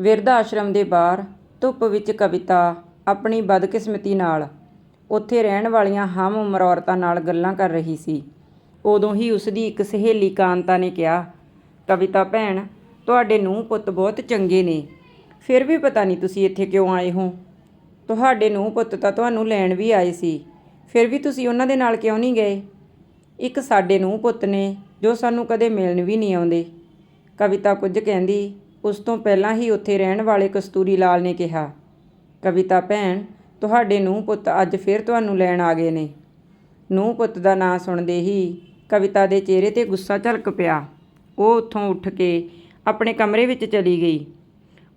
ਵਿਰਧ ਆਸ਼ਰਮ ਦੇ ਬਾਹਰ ਧੁੱਪ ਵਿੱਚ ਕਵਿਤਾ ਆਪਣੀ ਬਦਕਿਸਮਤੀ ਨਾਲ। ਉੱਥੇ ਰਹਿਣ ਵਾਲੀਆਂ ਹਮ ਉਮਰ ਔਰਤਾਂ ਨਾਲ ਗੱਲਾਂ ਕਰ ਰਹੀ ਸੀ। ਉਦੋਂ ਹੀ ਉਸ ਦੀ ਇੱਕ ਸਹੇਲੀ ਕਾਂਤਾ ਨੇ ਕਿਹਾ, ਕਵਿਤਾ ਭੈਣ, ਤੁਹਾਡੇ ਨੂੰਹ ਪੁੱਤ ਬਹੁਤ ਚੰਗੇ ਨੇ। ਫਿਰ ਵੀ ਪਤਾ ਨਹੀਂ ਤੁਸੀਂ ਇੱਥੇ ਕਿਉਂ ਆਏ ਹੋ? ਤੁਹਾਡੇ ਨੂੰਹ ਪੁੱਤ ਤਾਂ ਤੁਹਾਨੂੰ ਲੈਣ ਵੀ ਆਏ ਸੀ। ਫਿਰ ਵੀ ਤੁਸੀਂ ਉਹਨਾਂ ਦੇ ਨਾਲ ਕਿਉਂ ਨਹੀਂ ਗਏ? ਇੱਕ ਸਾਡੇ ਨੂੰਹ ਪੁੱਤ ਨੇ ਜੋ ਸਾਨੂੰ ਕਦੇ ਮਿਲਣ ਵੀ ਨਹੀਂ ਆਉਂਦੇ। ਕਵਿਤਾ ਕੁਝ ਕਹਿੰਦੀ ਉਸ ਤੋਂ ਪਹਿਲਾਂ ਹੀ ਉੱਥੇ ਰਹਿਣ ਵਾਲੇ ਕਸਤੂਰੀ ਲਾਲ ਨੇ ਕਿਹਾ, ਕਵਿਤਾ ਭੈਣ, ਤੁਹਾਡੇ ਨੂੰਹ ਪੁੱਤ ਅੱਜ ਫਿਰ ਤੁਹਾਨੂੰ ਲੈਣ ਆ ਗਏ ਨੇ। ਨੂੰਹ ਪੁੱਤ ਦਾ ਨਾਂ ਸੁਣਦੇ ਹੀ ਕਵਿਤਾ ਦੇ ਚਿਹਰੇ ਤੇ ਗੁੱਸਾ ਝਲਕ ਪਿਆ। ਉਹ ਉੱਥੋਂ ਉੱਠ ਕੇ ਆਪਣੇ ਕਮਰੇ ਵਿੱਚ ਚਲੀ ਗਈ।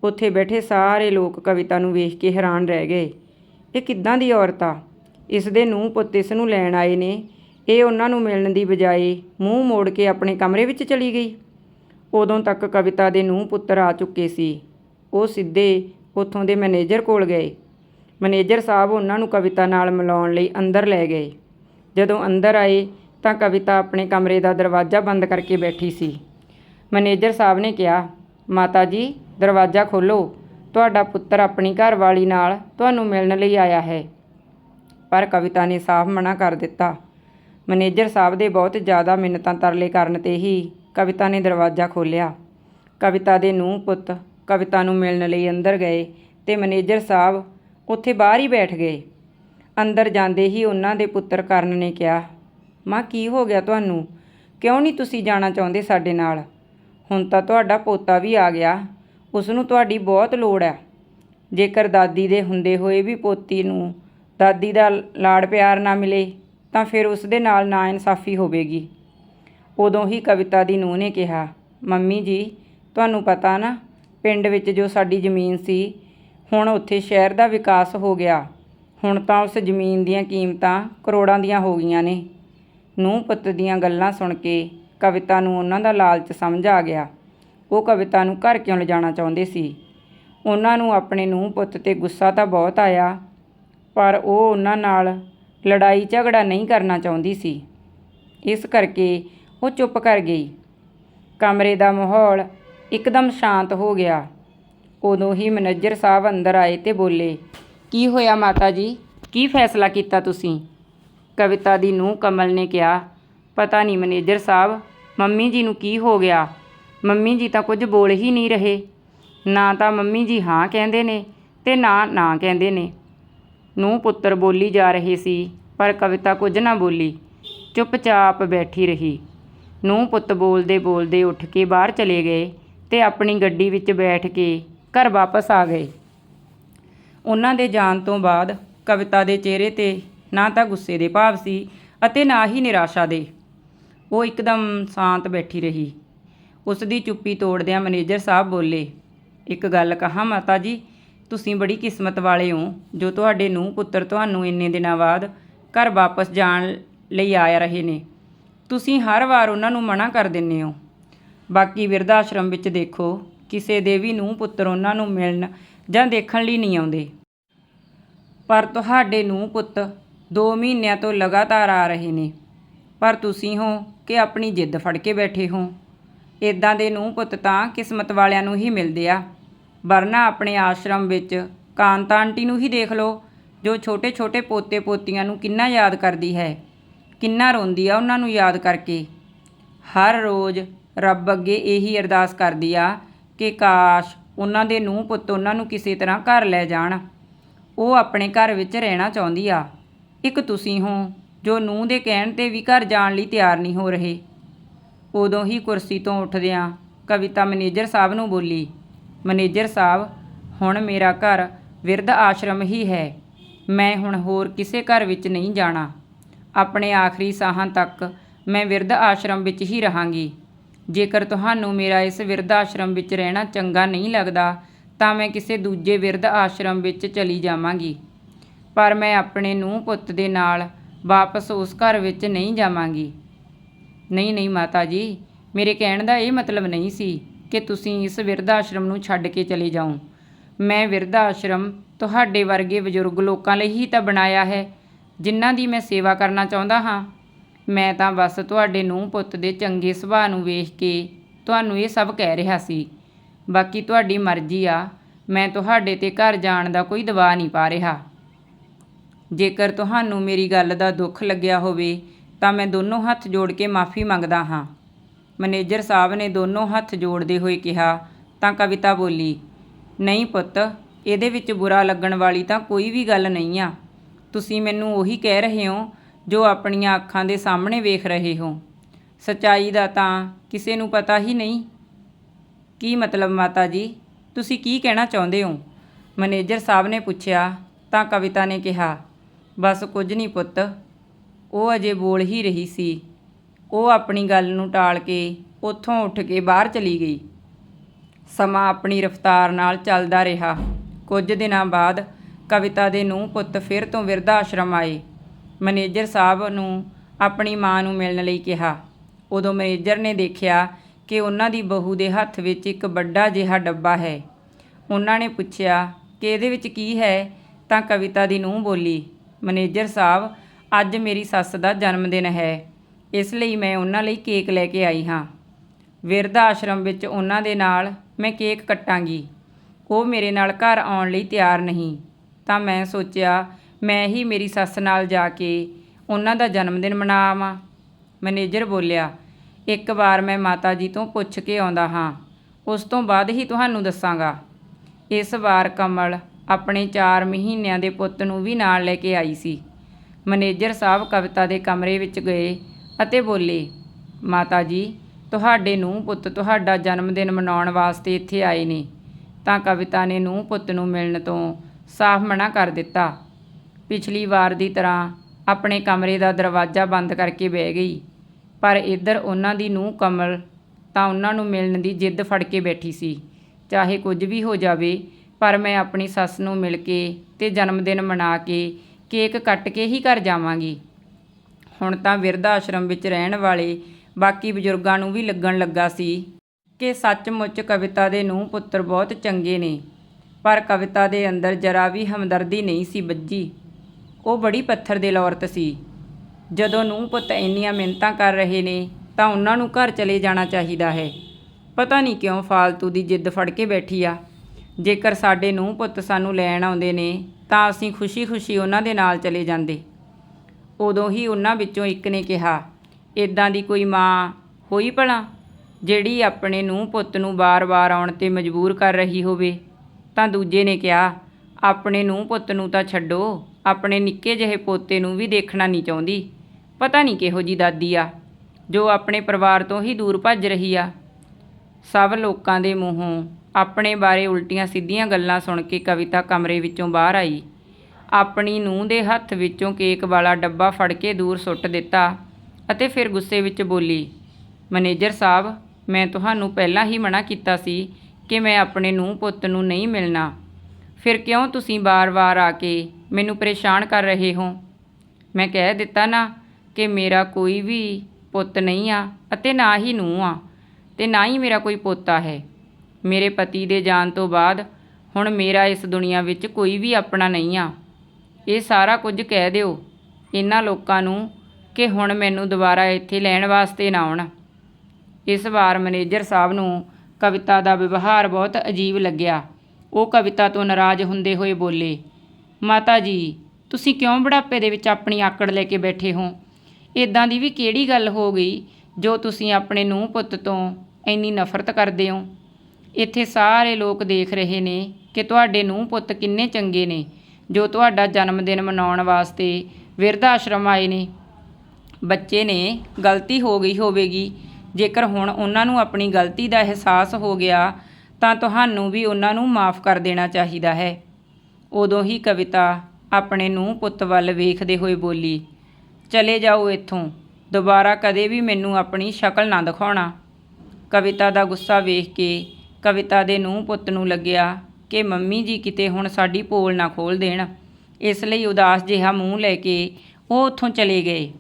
ਉੱਥੇ ਬੈਠੇ ਸਾਰੇ ਲੋਕ ਕਵਿਤਾ ਨੂੰ ਵੇਖ ਕੇ ਹੈਰਾਨ ਰਹਿ ਗਏ। ਇਹ ਕਿੱਦਾਂ ਦੀ ਔਰਤ ਆ? ਇਸ ਦੇ ਨੂੰਹ ਪੁੱਤ ਇਸ ਨੂੰ ਲੈਣ ਆਏ ਨੇ। ਇਹ ਉਹਨਾਂ ਨੂੰ ਮਿਲਣ ਦੀ ਬਜਾਏ ਮੂੰਹ ਮੋੜ ਕੇ ਆਪਣੇ ਕਮਰੇ ਵਿੱਚ ਚਲੀ ਗਈ। ਉਦੋਂ ਤੱਕ ਕਵਿਤਾ ਦੇ ਨੂੰਹ ਪੁੱਤਰ ਆ ਚੁੱਕੇ ਸੀ। ਉਹ ਸਿੱਧੇ ਉੱਥੋਂ ਦੇ ਮੈਨੇਜਰ ਕੋਲ ਗਏ। ਮੈਨੇਜਰ ਸਾਹਿਬ ਉਹਨਾਂ ਨੂੰ ਕਵਿਤਾ ਨਾਲ ਮਿਲਾਉਣ ਲਈ ਅੰਦਰ ਲੈ ਗਏ। ਜਦੋਂ ਅੰਦਰ ਆਏ ਤਾਂ ਕਵਿਤਾ ਆਪਣੇ ਕਮਰੇ ਦਾ ਦਰਵਾਜ਼ਾ ਬੰਦ ਕਰਕੇ ਬੈਠੀ ਸੀ। ਮੈਨੇਜਰ ਸਾਹਿਬ ਨੇ ਕਿਹਾ, ਮਾਤਾ ਜੀ, ਦਰਵਾਜ਼ਾ ਖੋਲੋ ਤੁਹਾਡਾ ਪੁੱਤਰ ਆਪਣੀ ਘਰਵਾਲੀ ਨਾਲ ਤੁਹਾਨੂੰ ਮਿਲਣ ਲਈ ਆਇਆ ਹੈ। ਪਰ ਕਵਿਤਾ ਨੇ ਸਾਫ਼ ਮਨਾ ਕਰ ਦਿੱਤਾ। ਮੈਨੇਜਰ ਸਾਹਿਬ ਦੇ ਬਹੁਤ ਜ਼ਿਆਦਾ ਮਿੰਨਤਾਂ ਤਰਲੇ ਕਰਨ ਤੇ ਹੀ ਕਵਿਤਾ ਨੇ ਦਰਵਾਜ਼ਾ ਖੋਲ੍ਹਿਆ। ਕਵਿਤਾ ਦੇ ਨੂੰਹ ਪੁੱਤ ਕਵਿਤਾ ਨੂੰ ਮਿਲਣ ਲਈ ਅੰਦਰ ਗਏ ਤੇ ਮੈਨੇਜਰ ਸਾਹਿਬ ਉੱਥੇ ਬਾਹਰ ਹੀ ਬੈਠ ਗਏ। ਅੰਦਰ ਜਾਂਦੇ ਹੀ ਉਹਨਾਂ ਦੇ ਪੁੱਤਰ ਕਰਨ ਨੇ ਕਿਹਾ, ਮਾਂ, ਕੀ ਹੋ ਗਿਆ ਤੁਹਾਨੂੰ? ਕਿਉਂ ਨਹੀਂ ਤੁਸੀਂ ਜਾਣਾ ਚਾਹੁੰਦੇ ਸਾਡੇ ਨਾਲ? ਹੁਣ ਤਾਂ ਤੁਹਾਡਾ ਪੋਤਾ ਵੀ ਆ ਗਿਆ। ਉਸ ਨੂੰ ਤੁਹਾਡੀ ਬਹੁਤ ਲੋੜ ਹੈ। ਜੇਕਰ ਦਾਦੀ ਦੇ ਹੁੰਦੇ ਹੋਏ ਵੀ ਪੋਤੀ ਨੂੰ ਦਾਦੀ ਦਾ ਲਾੜ ਪਿਆਰ ਨਾ ਮਿਲੇ, ਤਾਂ ਫਿਰ ਉਸ ਦੇ ਨਾਲ ਇਨਸਾਫ਼ੀ ਹੋਵੇਗੀ। ਉਦੋਂ ਹੀ ਕਵਿਤਾ ਦੀ ਨੂੰਹ ਨੇ ਕਿਹਾ, ਮੰਮੀ ਜੀ, ਤੁਹਾਨੂੰ ਪਤਾ ਨਾ, ਪਿੰਡ ਵਿੱਚ ਜੋ ਸਾਡੀ ਜ਼ਮੀਨ ਸੀ, ਹੁਣ ਉੱਥੇ ਸ਼ਹਿਰ ਦਾ ਵਿਕਾਸ ਹੋ ਗਿਆ। ਹੁਣ ਤਾਂ ਉਸ ਜ਼ਮੀਨ ਦੀਆਂ ਕੀਮਤਾਂ ਕਰੋੜਾਂ ਦੀਆਂ ਹੋ ਗਈਆਂ ਨੇ। ਨੂੰਹ ਪੁੱਤ ਦੀਆਂ ਗੱਲਾਂ ਸੁਣ ਕੇ ਕਵਿਤਾ ਨੂੰ ਉਹਨਾਂ ਦਾ ਲਾਲਚ ਸਮਝ ਆ ਗਿਆ। ਉਹ ਕਵਿਤਾ ਨੂੰ ਘਰ ਕਿਉਂ ਲਿਜਾਣਾ ਚਾਹੁੰਦੇ ਸੀ? ਉਹਨਾਂ ਨੂੰ ਆਪਣੇ ਨੂੰਹ ਪੁੱਤ ਤੇ ਗੁੱਸਾ ਤਾਂ ਬਹੁਤ ਆਇਆ, ਪਰ ਉਹ ਉਹਨਾਂ ਨਾਲ ਲੜਾਈ ਝਗੜਾ ਨਹੀਂ ਕਰਨਾ ਚਾਹੁੰਦੀ ਸੀ। ਇਸ ਕਰਕੇ ਉਹ ਚੁੱਪ ਕਰ ਗਈ। ਕਮਰੇ ਦਾ ਮਾਹੌਲ ਇੱਕਦਮ ਸ਼ਾਂਤ ਹੋ ਗਿਆ। ਉਦੋਂ ਹੀ ਮੈਨੇਜਰ ਸਾਹਿਬ ਅੰਦਰ ਆਏ ਤੇ ਬੋਲੇ, ਕੀ ਹੋਇਆ ਮਾਤਾ ਜੀ? ਕੀ ਫੈਸਲਾ ਕੀਤਾ ਤੁਸੀਂ? ਕਵਿਤਾ ਦੀ ਨੂੰਹ ਕਮਲ ਨੇ ਕਿਹਾ, ਪਤਾ ਨਹੀਂ ਮੈਨੇਜਰ ਸਾਹਿਬ, ਮੰਮੀ ਜੀ ਨੂੰ ਕੀ ਹੋ ਗਿਆ? ਮੰਮੀ ਜੀ ਤਾਂ ਕੁਝ ਬੋਲ ਹੀ ਨਹੀਂ ਰਹੇ। ਨਾ ਤਾਂ ਮੰਮੀ ਜੀ ਹਾਂ ਕਹਿੰਦੇ ਨੇ ਤੇ ਨਾ ਨਾ ਕਹਿੰਦੇ ਨੇ। ਨੂੰਹ ਪੁੱਤਰ ਬੋਲੀ ਜਾ ਰਹੇ ਸੀ, ਪਰ ਕਵਿਤਾ ਕੁਝ ਨਾ ਬੋਲੀ, ਚੁੱਪਚਾਪ ਬੈਠੀ ਰਹੀ। ਨੂੰਹ ਪੁੱਤ ਬੋਲਦੇ ਬੋਲਦੇ ਉੱਠ ਕੇ ਬਾਹਰ ਚਲੇ ਗਏ ਤੇ ਆਪਣੀ ਗੱਡੀ ਵਿੱਚ ਬੈਠ ਕੇ ਘਰ ਵਾਪਸ ਆ ਗਏ। ਉਹਨਾਂ ਦੇ ਜਾਣ ਤੋਂ ਬਾਅਦ ਕਵਿਤਾ ਦੇ ਚਿਹਰੇ ਤੇ ਨਾ ਤਾਂ ਗੁੱਸੇ ਦੇ ਭਾਵ ਸੀ ਅਤੇ ਨਾ ਹੀ ਨਿਰਾਸ਼ਾ ਦੇ। ਉਹ ਇੱਕਦਮ ਸ਼ਾਂਤ ਬੈਠੀ ਰਹੀ। ਉਸ ਦੀ ਚੁੱਪੀ ਤੋੜਦਿਆਂ ਮੈਨੇਜਰ ਸਾਹਿਬ ਬੋਲੇ, ਇੱਕ ਗੱਲ ਕਹਾਂ ਮਾਤਾ ਜੀ, ਤੁਸੀਂ ਬੜੀ ਕਿਸਮਤ ਵਾਲੇ ਹੋ, ਜੋ ਤੁਹਾਡੇ ਨੂੰਹ ਪੁੱਤਰ ਤੁਹਾਨੂੰ ਇੰਨੇ ਦਿਨਾਂ ਬਾਅਦ ਘਰ ਵਾਪਸ ਜਾਣ ਲਈ ਆਇਆ ਰਹੇ ਨੇ। ਤੁਸੀਂ ਹਰ ਵਾਰ ਉਹਨਾਂ ਨੂੰ ਮਨਾ ਕਰ ਦਿੰਦੇ ਹੋ। ਬਾਕੀ ਬਿਰਧ ਆਸ਼ਰਮ ਵਿੱਚ ਦੇਖੋ, ਕਿਸੇ ਦੇ ਵੀ ਨੂੰਹ ਪੁੱਤਰ ਉਹਨਾਂ ਨੂੰ ਮਿਲਣ ਜਾਂ ਦੇਖਣ ਲਈ ਨਹੀਂ ਆਉਂਦੇ। ਪਰ ਤੁਹਾਡੇ ਨੂੰਹ ਪੁੱਤ 2 ਮਹੀਨਿਆਂ ਤੋਂ ਲਗਾਤਾਰ ਆ ਰਹੇ ਨੇ। ਪਰ ਤੁਸੀਂ ਹੋ ਕਿ ਆਪਣੀ ਜਿੱਦ ਫੜ ਕੇ ਬੈਠੇ ਹੋ। ਇਦਾਂ ਦੇ ਨੂੰਹ ਪੁੱਤ ਤਾਂ ਕਿਸਮਤ ਵਾਲਿਆਂ ਨੂੰ ਹੀ ਮਿਲਦੇ ਆ। ਵਰਨਾ ਆਪਣੇ ਆਸ਼ਰਮ ਵਿੱਚ ਕਾਂਤਾ ਆਂਟੀ ਨੂੰ ਹੀ ਦੇਖ ਲਓ, ਜੋ ਛੋਟੇ ਛੋਟੇ ਪੋਤੇ ਪੋਤੀਆਂ ਨੂੰ ਕਿੰਨਾ ਯਾਦ ਕਰਦੀ ਹੈ। ਕਿੰਨਾ ਰੋਂਦੀ ਆ ਉਹਨਾਂ ਨੂੰ ਯਾਦ ਕਰਕੇ। ਹਰ ਰੋਜ਼ ਰੱਬ ਅੱਗੇ ਇਹੀ ਅਰਦਾਸ ਕਰਦੀ ਆ ਕਿ ਕਾਸ਼ ਉਹਨਾਂ ਦੇ ਨੂੰਹ ਪੁੱਤ ਉਹਨਾਂ ਨੂੰ ਕਿਸੇ ਤਰ੍ਹਾਂ ਘਰ ਲੈ ਜਾਣ। ਉਹ ਆਪਣੇ ਘਰ ਵਿੱਚ ਰਹਿਣਾ ਚਾਹੁੰਦੀ ਆ। ਇੱਕ ਤੁਸੀਂ ਹੋ ਜੋ ਨੂੰਹ ਦੇ ਕਹਿਣ ਤੇ ਵੀ ਘਰ ਜਾਣ ਲਈ ਤਿਆਰ ਨਹੀਂ ਹੋ ਰਹੇ। ਉਦੋਂ ਹੀ ਕੁਰਸੀ ਤੋਂ ਉੱਠਦਿਆਂ ਕਵਿਤਾ ਮੈਨੇਜਰ ਸਾਹਿਬ ਨੂੰ ਬੋਲੀ, ਮੈਨੇਜਰ ਸਾਹਿਬ, ਹੁਣ ਮੇਰਾ ਘਰ ਵਿਰਧ ਆਸ਼ਰਮ ਹੀ ਹੈ। ਮੈਂ ਹੁਣ ਹੋਰ ਕਿਸੇ ਘਰ ਵਿੱਚ ਨਹੀਂ ਜਾਣਾ। ਆਪਣੇ ਆਖਰੀ ਸਾਹਾਂ ਤੱਕ ਮੈਂ ਵਿਰਧ ਆਸ਼ਰਮ ਵਿੱਚ ਹੀ ਰਹਾਂਗੀ। ਜੇਕਰ ਤੁਹਾਨੂੰ ਮੇਰਾ ਇਸ ਵਿਰਧ ਆਸ਼ਰਮ ਵਿੱਚ ਰਹਿਣਾ ਚੰਗਾ ਨਹੀਂ ਲੱਗਦਾ, ਤਾਂ ਮੈਂ ਕਿਸੇ ਦੂਜੇ ਵਿਰਧ ਆਸ਼ਰਮ ਵਿੱਚ ਚਲੀ ਜਾਵਾਂਗੀ। ਪਰ ਮੈਂ ਆਪਣੇ ਨੂੰਹ ਪੁੱਤ ਦੇ ਨਾਲ ਵਾਪਸ ਉਸ ਘਰ ਵਿੱਚ ਨਹੀਂ ਜਾਵਾਂਗੀ। ਨਹੀਂ ਨਹੀਂ ਮਾਤਾ ਜੀ, ਮੇਰੇ ਕਹਿਣ ਦਾ ਇਹ ਮਤਲਬ ਨਹੀਂ ਸੀ ਕਿ ਤੁਸੀਂ ਇਸ ਵਿਰਧ ਆਸ਼ਰਮ ਨੂੰ ਛੱਡ ਕੇ ਚਲੇ ਜਾਓ। ਮੈਂ ਵਿਰਧ ਆਸ਼ਰਮ ਤੁਹਾਡੇ ਵਰਗੇ ਬਜ਼ੁਰਗ ਲੋਕਾਂ ਲਈ ਹੀ ਤਾਂ ਬਣਾਇਆ ਹੈ ਜਿਨ੍ਹਾਂ ਦੀ ਮੈਂ ਸੇਵਾ ਕਰਨਾ ਚਾਹੁੰਦਾ ਹਾਂ। ਮੈਂ ਤਾਂ ਬਸ ਤੁਹਾਡੇ ਨੂੰਹ ਪੁੱਤ ਦੇ ਚੰਗੇ ਸੁਭਾਅ ਨੂੰ ਵੇਖ ਕੇ ਤੁਹਾਨੂੰ ਇਹ ਸਭ ਕਹਿ ਰਿਹਾ ਸੀ। ਬਾਕੀ ਤੁਹਾਡੀ ਮਰਜ਼ੀ ਆ। ਮੈਂ ਤੁਹਾਡੇ ਤੇ ਘਰ ਜਾਣ ਦਾ ਕੋਈ ਦਬਾਅ ਨਹੀਂ ਪਾ ਰਿਹਾ। ਜੇਕਰ ਤੁਹਾਨੂੰ ਮੇਰੀ ਗੱਲ ਦਾ ਦੁੱਖ ਲੱਗਿਆ ਹੋਵੇ, ਤਾਂ ਮੈਂ ਦੋਨੋਂ ਹੱਥ ਜੋੜ ਕੇ ਮਾਫੀ ਮੰਗਦਾ ਹਾਂ। ਮੈਨੇਜਰ ਸਾਹਿਬ ਨੇ ਦੋਨੋਂ ਹੱਥ ਜੋੜਦੇ ਹੋਏ ਕਿਹਾ, ਤਾਂ ਕਵਿਤਾ ਬੋਲੀ, ਨਹੀਂ ਪੁੱਤ, ਇਹਦੇ ਵਿੱਚ ਬੁਰਾ ਲੱਗਣ ਵਾਲੀ ਤਾਂ ਕੋਈ ਵੀ ਗੱਲ ਨਹੀਂ ਆ। ਤੁਸੀਂ ਮੈਨੂੰ ਉਹੀ ਕਹਿ ਰਹੇ ਹੋ ਜੋ ਆਪਣੀਆਂ ਅੱਖਾਂ ਦੇ ਸਾਹਮਣੇ ਵੇਖ ਰਹੇ ਹੋ। ਸਚਾਈ ਦਾ ਤਾਂ ਕਿਸੇ ਨੂੰ ਪਤਾ ਹੀ ਨਹੀਂ। ਕੀ ਮਤਲਬ ਮਾਤਾ ਜੀ? ਤੁਸੀਂ ਕੀ ਕਹਿਣਾ ਚਾਹੁੰਦੇ ਹੋ? ਮੈਨੇਜਰ ਸਾਹਿਬ ਨੇ ਪੁੱਛਿਆ, ਤਾਂ ਕਵਿਤਾ ਨੇ ਕਿਹਾ, ਬਸ ਕੁਝ ਨਹੀਂ ਪੁੱਤ। ਉਹ ਅਜੇ ਬੋਲ ਹੀ ਰਹੀ ਸੀ। ਉਹ ਆਪਣੀ ਗੱਲ ਨੂੰ ਟਾਲ ਕੇ ਉੱਥੋਂ ਉੱਠ ਕੇ ਬਾਹਰ ਚਲੀ ਗਈ। ਸਮਾਂ ਆਪਣੀ ਰਫ਼ਤਾਰ ਨਾਲ ਚੱਲਦਾ ਰਿਹਾ। ਕੁਝ ਦਿਨਾਂ ਬਾਅਦ ਕਵਿਤਾ ਦੇ ਨੂੰ ਪੁੱਤ ਫਿਰ ਤੋਂ ਵਿਰਧ ਆਸ਼ਰਮ ਆਏ। ਮੈਨੇਜਰ ਸਾਹਿਬ ਨੂੰ ਆਪਣੀ ਮਾਂ ਨੂੰ ਮਿਲਣ ਲਈ ਕਿਹਾ। ਉਦੋਂ ਮੈਨੇਜਰ ਨੇ ਦੇਖਿਆ ਕਿ ਉਹਨਾਂ ਦੀ ਬਹੂ ਦੇ ਹੱਥ ਵਿੱਚ ਇੱਕ ਵੱਡਾ ਜਿਹਾ ਡੱਬਾ ਹੈ। ਉਹਨਾਂ ਨੇ ਪੁੱਛਿਆ, ਕਿ ਇਹਦੇ ਵਿੱਚ ਕੀ ਹੈ? ਤਾਂ ਕਵਿਤਾ ਦੀ ਨੂੰਹ ਬੋਲੀ, ਮੈਨੇਜਰ ਸਾਹਿਬ, ਅੱਜ ਮੇਰੀ ਸੱਸ ਦਾ ਜਨਮ ਦਿਨ ਹੈ। ਇਸ ਲਈ ਮੈਂ ਉਹਨਾਂ ਲਈ ਕੇਕ ਲੈ ਕੇ ਆਈ ਹਾਂ। ਵਿਰਧ ਆਸ਼ਰਮ ਵਿੱਚ ਉਹਨਾਂ ਦੇ ਨਾਲ ਮੈਂ ਕੇਕ ਕੱਟਾਂਗੀ। ਉਹ ਮੇਰੇ ਨਾਲ ਘਰ ਆਉਣ ਲਈ ਤਿਆਰ ਨਹੀਂ। ਤਾਂ ਮੈਂ ਸੋਚਿਆ, ਮੈਂ ਹੀ ਮੇਰੀ ਸੱਸ ਨਾਲ ਜਾ ਕੇ ਉਹਨਾਂ ਦਾ ਜਨਮ ਦਿਨ ਮਨਾਵਾਂ। ਮੈਨੇਜਰ ਬੋਲਿਆ, ਇੱਕ ਵਾਰ ਮੈਂ ਮਾਤਾ ਜੀ ਤੋਂ ਪੁੱਛ ਕੇ ਆਉਂਦਾ ਹਾਂ, ਉਸ ਤੋਂ ਬਾਅਦ ਹੀ ਤੁਹਾਨੂੰ ਦੱਸਾਂਗਾ। ਇਸ ਵਾਰ ਕਮਲ ਆਪਣੇ 4 ਮਹੀਨਿਆਂ ਦੇ ਪੁੱਤ ਨੂੰ ਵੀ ਨਾਲ ਲੈ ਕੇ ਆਈ ਸੀ। ਮੈਨੇਜਰ ਸਾਹਿਬ ਕਵਿਤਾ ਦੇ ਕਮਰੇ ਵਿੱਚ ਗਏ ਅਤੇ ਬੋਲੇ ਮਾਤਾ ਜੀ ਤੁਹਾਡੇ ਨੂੰ ਪੁੱਤ ਤੁਹਾਡਾ ਜਨਮ ਦਿਨ ਮਨਾਉਣ ਵਾਸਤੇ ਇੱਥੇ ਆਏ ਨੇ। ਤਾਂ ਕਵਿਤਾ ਨੇ ਨੂੰ ਪੁੱਤ ਨੂੰ ਮਿਲਣ ਤੋਂ ਸਾਫ਼ ਮਨਾ ਕਰ ਦਿੱਤਾ। ਪਿਛਲੀ ਵਾਰ ਦੀ ਤਰ੍ਹਾਂ ਆਪਣੇ ਕਮਰੇ ਦਾ ਦਰਵਾਜ਼ਾ ਬੰਦ ਕਰਕੇ ਬਹਿ ਗਈ। ਪਰ ਇੱਧਰ ਉਹਨਾਂ ਦੀ ਨੂੰਹ ਕਮਲ ਤਾਂ ਉਹਨਾਂ ਨੂੰ ਮਿਲਣ ਦੀ ਜਿੱਦ ਫੜ ਕੇ ਬੈਠੀ ਸੀ। ਚਾਹੇ ਕੁਝ ਵੀ ਹੋ ਜਾਵੇ, ਪਰ ਮੈਂ ਆਪਣੀ ਸੱਸ ਨੂੰ ਮਿਲ ਕੇ ਤੇ ਜਨਮ ਦਿਨ ਮਨਾ ਕੇ ਕੇਕ ਕੱਟ ਕੇ ਹੀ ਘਰ ਜਾਵਾਂਗੀ। ਹੁਣ ਤਾਂ ਵਿਰਧ ਆਸ਼ਰਮ ਵਿੱਚ ਰਹਿਣ ਵਾਲੇ ਬਾਕੀ ਬਜ਼ੁਰਗਾਂ ਨੂੰ ਵੀ ਲੱਗਣ ਲੱਗਾ ਸੀ ਕਿ ਸੱਚਮੁੱਚ ਕਵਿਤਾ ਦੇ ਨੂੰ ਪੁੱਤਰ ਬਹੁਤ ਚੰਗੇ ਨੇ। ਪਰ ਕਵਿਤਾ ਦੇ ਅੰਦਰ ਜਰਾ ਵੀ ਹਮਦਰਦੀ ਨਹੀਂ ਸੀ ਬੱਜੀ ਉਹ ਬੜੀ ਪੱਥਰ ਦਿਲ ਔਰਤ ਸੀ। ਜਦੋਂ ਨੂੰ ਪੁੱਤ ਇੰਨੀਆਂ ਮਿਹਨਤਾਂ ਕਰ ਰਹੇ ਨੇ, ਤਾਂ ਉਹਨਾਂ ਨੂੰ ਘਰ ਚਲੇ ਜਾਣਾ ਚਾਹੀਦਾ ਹੈ। ਪਤਾ ਨਹੀਂ ਕਿਉਂ ਫਾਲਤੂ ਦੀ ਜਿੱਦ ਫੜ ਕੇ ਬੈਠੀ ਆ। ਜੇਕਰ ਸਾਡੇ ਨੂੰ ਪੁੱਤ ਸਾਨੂੰ ਲੈਣ ਆਉਂਦੇ ਨੇ, ਤਾਂ ਅਸੀਂ ਖੁਸ਼ੀ-ਖੁਸ਼ੀ ਉਹਨਾਂ ਦੇ ਨਾਲ ਚਲੇ ਜਾਂਦੇ। ਉਦੋਂ ਹੀ ਉਹਨਾਂ ਵਿੱਚੋਂ ਇੱਕ ਨੇ ਕਿਹਾ ਇਦਾਂ ਦੀ ਕੋਈ ਮਾਂ ਹੋਈ ਭਲਾ, ਜਿਹੜੀ ਆਪਣੇ ਨੂੰ ਪੁੱਤ ਨੂੰ ਬਾਰ-ਬਾਰ ਆਉਣ ਤੇ ਮਜਬੂਰ ਕਰ ਰਹੀ ਹੋਵੇ? ਤਾਂ ਦੂਜੇ ਨੇ ਕਿਹਾ, ਆਪਣੇ ਨੂੰ ਪੁੱਤ ਨੂੰ ਤਾਂ ਛੱਡੋ, ਆਪਣੇ ਨਿੱਕੇ ਜਿਹੇ ਪੋਤੇ ਨੂੰ ਵੀ ਦੇਖਣਾ ਨਹੀਂ ਚਾਹੁੰਦੀ। ਪਤਾ ਨਹੀਂ ਕਿਹੋ ਜੀ ਦਾਦੀ ਆ, ਜੋ ਆਪਣੇ ਪਰਿਵਾਰ ਤੋਂ ਹੀ ਦੂਰ ਭੱਜ ਰਹੀ ਆ। ਸਭ ਲੋਕਾਂ ਦੇ ਮੂੰਹੋਂ ਆਪਣੇ ਬਾਰੇ ਉਲਟੀਆਂ ਸਿੱਧੀਆਂ ਗੱਲਾਂ ਸੁਣ ਕੇ ਕਵਿਤਾ ਕਮਰੇ ਵਿੱਚੋਂ ਬਾਹਰ ਆਈ। ਆਪਣੀ ਨੂੰਹ ਦੇ ਹੱਥ ਵਿੱਚੋਂ ਕੇਕ ਵਾਲਾ ਡੱਬਾ ਫੜ ਕੇ ਦੂਰ ਸੁੱਟ ਦਿੱਤਾ ਅਤੇ ਫਿਰ ਗੁੱਸੇ ਵਿੱਚ ਬੋਲੀ, ਮੈਨੇਜਰ ਸਾਹਿਬ, ਮੈਂ ਤੁਹਾਨੂੰ ਪਹਿਲਾਂ ਹੀ ਮਨਾ ਕੀਤਾ ਸੀ ਕਿ ਮੈਂ ਆਪਣੇ ਨੂੰਹ ਪੁੱਤ ਨੂੰ ਨਹੀਂ ਮਿਲਣਾ। ਫਿਰ ਕਿਉਂ ਤੁਸੀਂ ਬਾਰ-ਬਾਰ ਆ ਕੇ ਮੈਨੂੰ ਪਰੇਸ਼ਾਨ ਕਰ ਰਹੇ ਹੋ? ਮੈਂ ਕਹਿ ਦਿੱਤਾ ਨਾ ਕਿ ਮੇਰਾ ਕੋਈ ਵੀ ਪੁੱਤ ਨਹੀਂ ਆ ਅਤੇ ਨਾ ਹੀ ਨੂੰਹ ਆ ਤੇ ਨਾ ਹੀ ਮੇਰਾ ਕੋਈ ਪੋਤਾ ਹੈ। ਮੇਰੇ ਪਤੀ ਦੇ ਜਾਣ ਤੋਂ ਬਾਅਦ ਹੁਣ ਮੇਰਾ ਇਸ ਦੁਨੀਆ ਵਿੱਚ ਕੋਈ ਵੀ ਆਪਣਾ ਨਹੀਂ ਆ। ਇਹ ਸਾਰਾ ਕੁਝ ਕਹਿ ਦਿਓ ਇਹਨਾਂ ਲੋਕਾਂ ਨੂੰ ਕਿ ਹੁਣ ਮੈਨੂੰ ਦੁਬਾਰਾ ਇੱਥੇ ਲੈਣ ਵਾਸਤੇ ਨਾ ਆਉਣ। ਇਸ ਵਾਰ ਮੈਨੇਜਰ ਸਾਹਿਬ ਨੂੰ ਕਵਿਤਾ ਦਾ ਵਿਵਹਾਰ ਬਹੁਤ ਅਜੀਬ ਲੱਗਿਆ। ਉਹ ਕਵਿਤਾ ਤੋਂ ਨਾਰਾਜ਼ ਹੁੰਦੇ ਹੋਏ ਬੋਲੇ, ਮਾਤਾ ਜੀ, ਤੁਸੀਂ ਕਿਉਂ ਬੁਢਾਪੇ ਦੇ ਵਿੱਚ ਆਪਣੀ ਆਕੜ ਲੈ ਕੇ ਬੈਠੇ ਹੋ? ਇਦਾਂ ਦੀ ਵੀ ਕਿਹੜੀ ਗੱਲ ਹੋ ਗਈ ਜੋ ਤੁਸੀਂ ਆਪਣੇ ਨੂੰਹ ਪੁੱਤ ਤੋਂ ਇੰਨੀ ਨਫ਼ਰਤ ਕਰਦੇ ਹੋ? ਇੱਥੇ ਸਾਰੇ ਲੋਕ ਦੇਖ ਰਹੇ ਨੇ ਕਿ ਤੁਹਾਡੇ ਨੂੰਹ ਪੁੱਤ ਕਿੰਨੇ ਚੰਗੇ ਨੇ, ਜੋ ਤੁਹਾਡਾ ਜਨਮ ਦਿਨ ਮਨਾਉਣ ਵਾਸਤੇ ਵਿਰਧ ਆਸ਼ਰਮ ਆਏ ਨੇ। ਬੱਚੇ ਨੇ, ਗਲਤੀ ਹੋ ਗਈ ਹੋਵੇਗੀ। ਜੇਕਰ ਹੁਣ ਉਹਨਾਂ ਨੂੰ ਆਪਣੀ ਗਲਤੀ ਦਾ ਅਹਿਸਾਸ ਹੋ ਗਿਆ, ਤਾਂ ਤੁਹਾਨੂੰ ਵੀ ਉਹਨਾਂ ਨੂੰ ਮਾਫ ਕਰ ਦੇਣਾ ਚਾਹੀਦਾ ਹੈ। ਉਦੋਂ ਹੀ ਕਵਿਤਾ ਆਪਣੇ ਨੂੰ ਪੁੱਤ ਵੱਲ ਵੇਖਦੇ ਹੋਏ ਬੋਲੀ, ਚਲੇ ਜਾਓ ਇੱਥੋਂ, ਦੁਬਾਰਾ ਕਦੇ ਵੀ ਮੈਨੂੰ ਆਪਣੀ ਸ਼ਕਲ ਨਾ ਦਿਖਾਉਣਾ। ਕਵਿਤਾ ਦਾ ਗੁੱਸਾ ਵੇਖ ਕੇ ਕਵਿਤਾ ਦੇ ਨੂੰ ਪੁੱਤ ਨੂੰ ਲੱਗਿਆ ਕਿ ਮੰਮੀ ਜੀ ਕਿਤੇ ਹੁਣ ਸਾਡੀ ਪੋਲ ਨਾ ਖੋਲ ਦੇਣ। ਇਸ ਲਈ ਉਦਾਸ ਜਿਹਾ ਮੂੰਹ ਲੈ ਕੇ ਉਹ ਉੱਥੋਂ ਚਲੇ ਗਏ।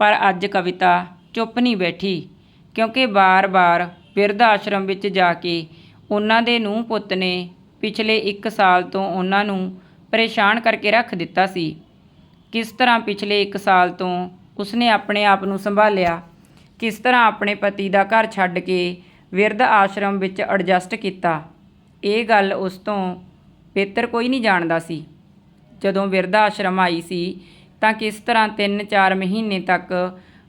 ਪਰ ਅੱਜ ਕਵਿਤਾ ਚੁੱਪ ਨਹੀਂ ਬੈਠੀ। ਕਿਉਂਕਿ ਬਾਰ-ਬਾਰ ਬਿਰਧ ਆਸ਼ਰਮ ਵਿੱਚ ਜਾ ਕੇ ਉਹਨਾਂ ਦੇ ਨੂੰਹ ਪੁੱਤ ਨੇ ਪਿਛਲੇ 1 ਸਾਲ ਤੋਂ ਉਹਨਾਂ ਨੂੰ ਪਰੇਸ਼ਾਨ ਕਰਕੇ ਰੱਖ ਦਿੱਤਾ ਸੀ। ਕਿਸ ਤਰ੍ਹਾਂ ਪਿਛਲੇ 1 ਸਾਲ ਤੋਂ ਉਸਨੇ ਆਪਣੇ ਆਪ ਨੂੰ ਸੰਭਾਲਿਆ, ਕਿਸ ਤਰ੍ਹਾਂ ਆਪਣੇ ਪਤੀ ਦਾ ਘਰ ਛੱਡ ਕੇ ਵਿਰਧ ਆਸ਼ਰਮ ਵਿੱਚ ਐਡਜਸਟ ਕੀਤਾ, ਇਹ ਗੱਲ ਉਸ ਤੋਂ ਬਿਹਤਰ ਕੋਈ ਨਹੀਂ ਜਾਣਦਾ ਸੀ। ਜਦੋਂ ਵਿਰਧ ਆਸ਼ਰਮ ਆਈ ਸੀ, ਤਾਂ ਕਿਸ ਤਰ੍ਹਾਂ 3-4 ਮਹੀਨੇ ਤੱਕ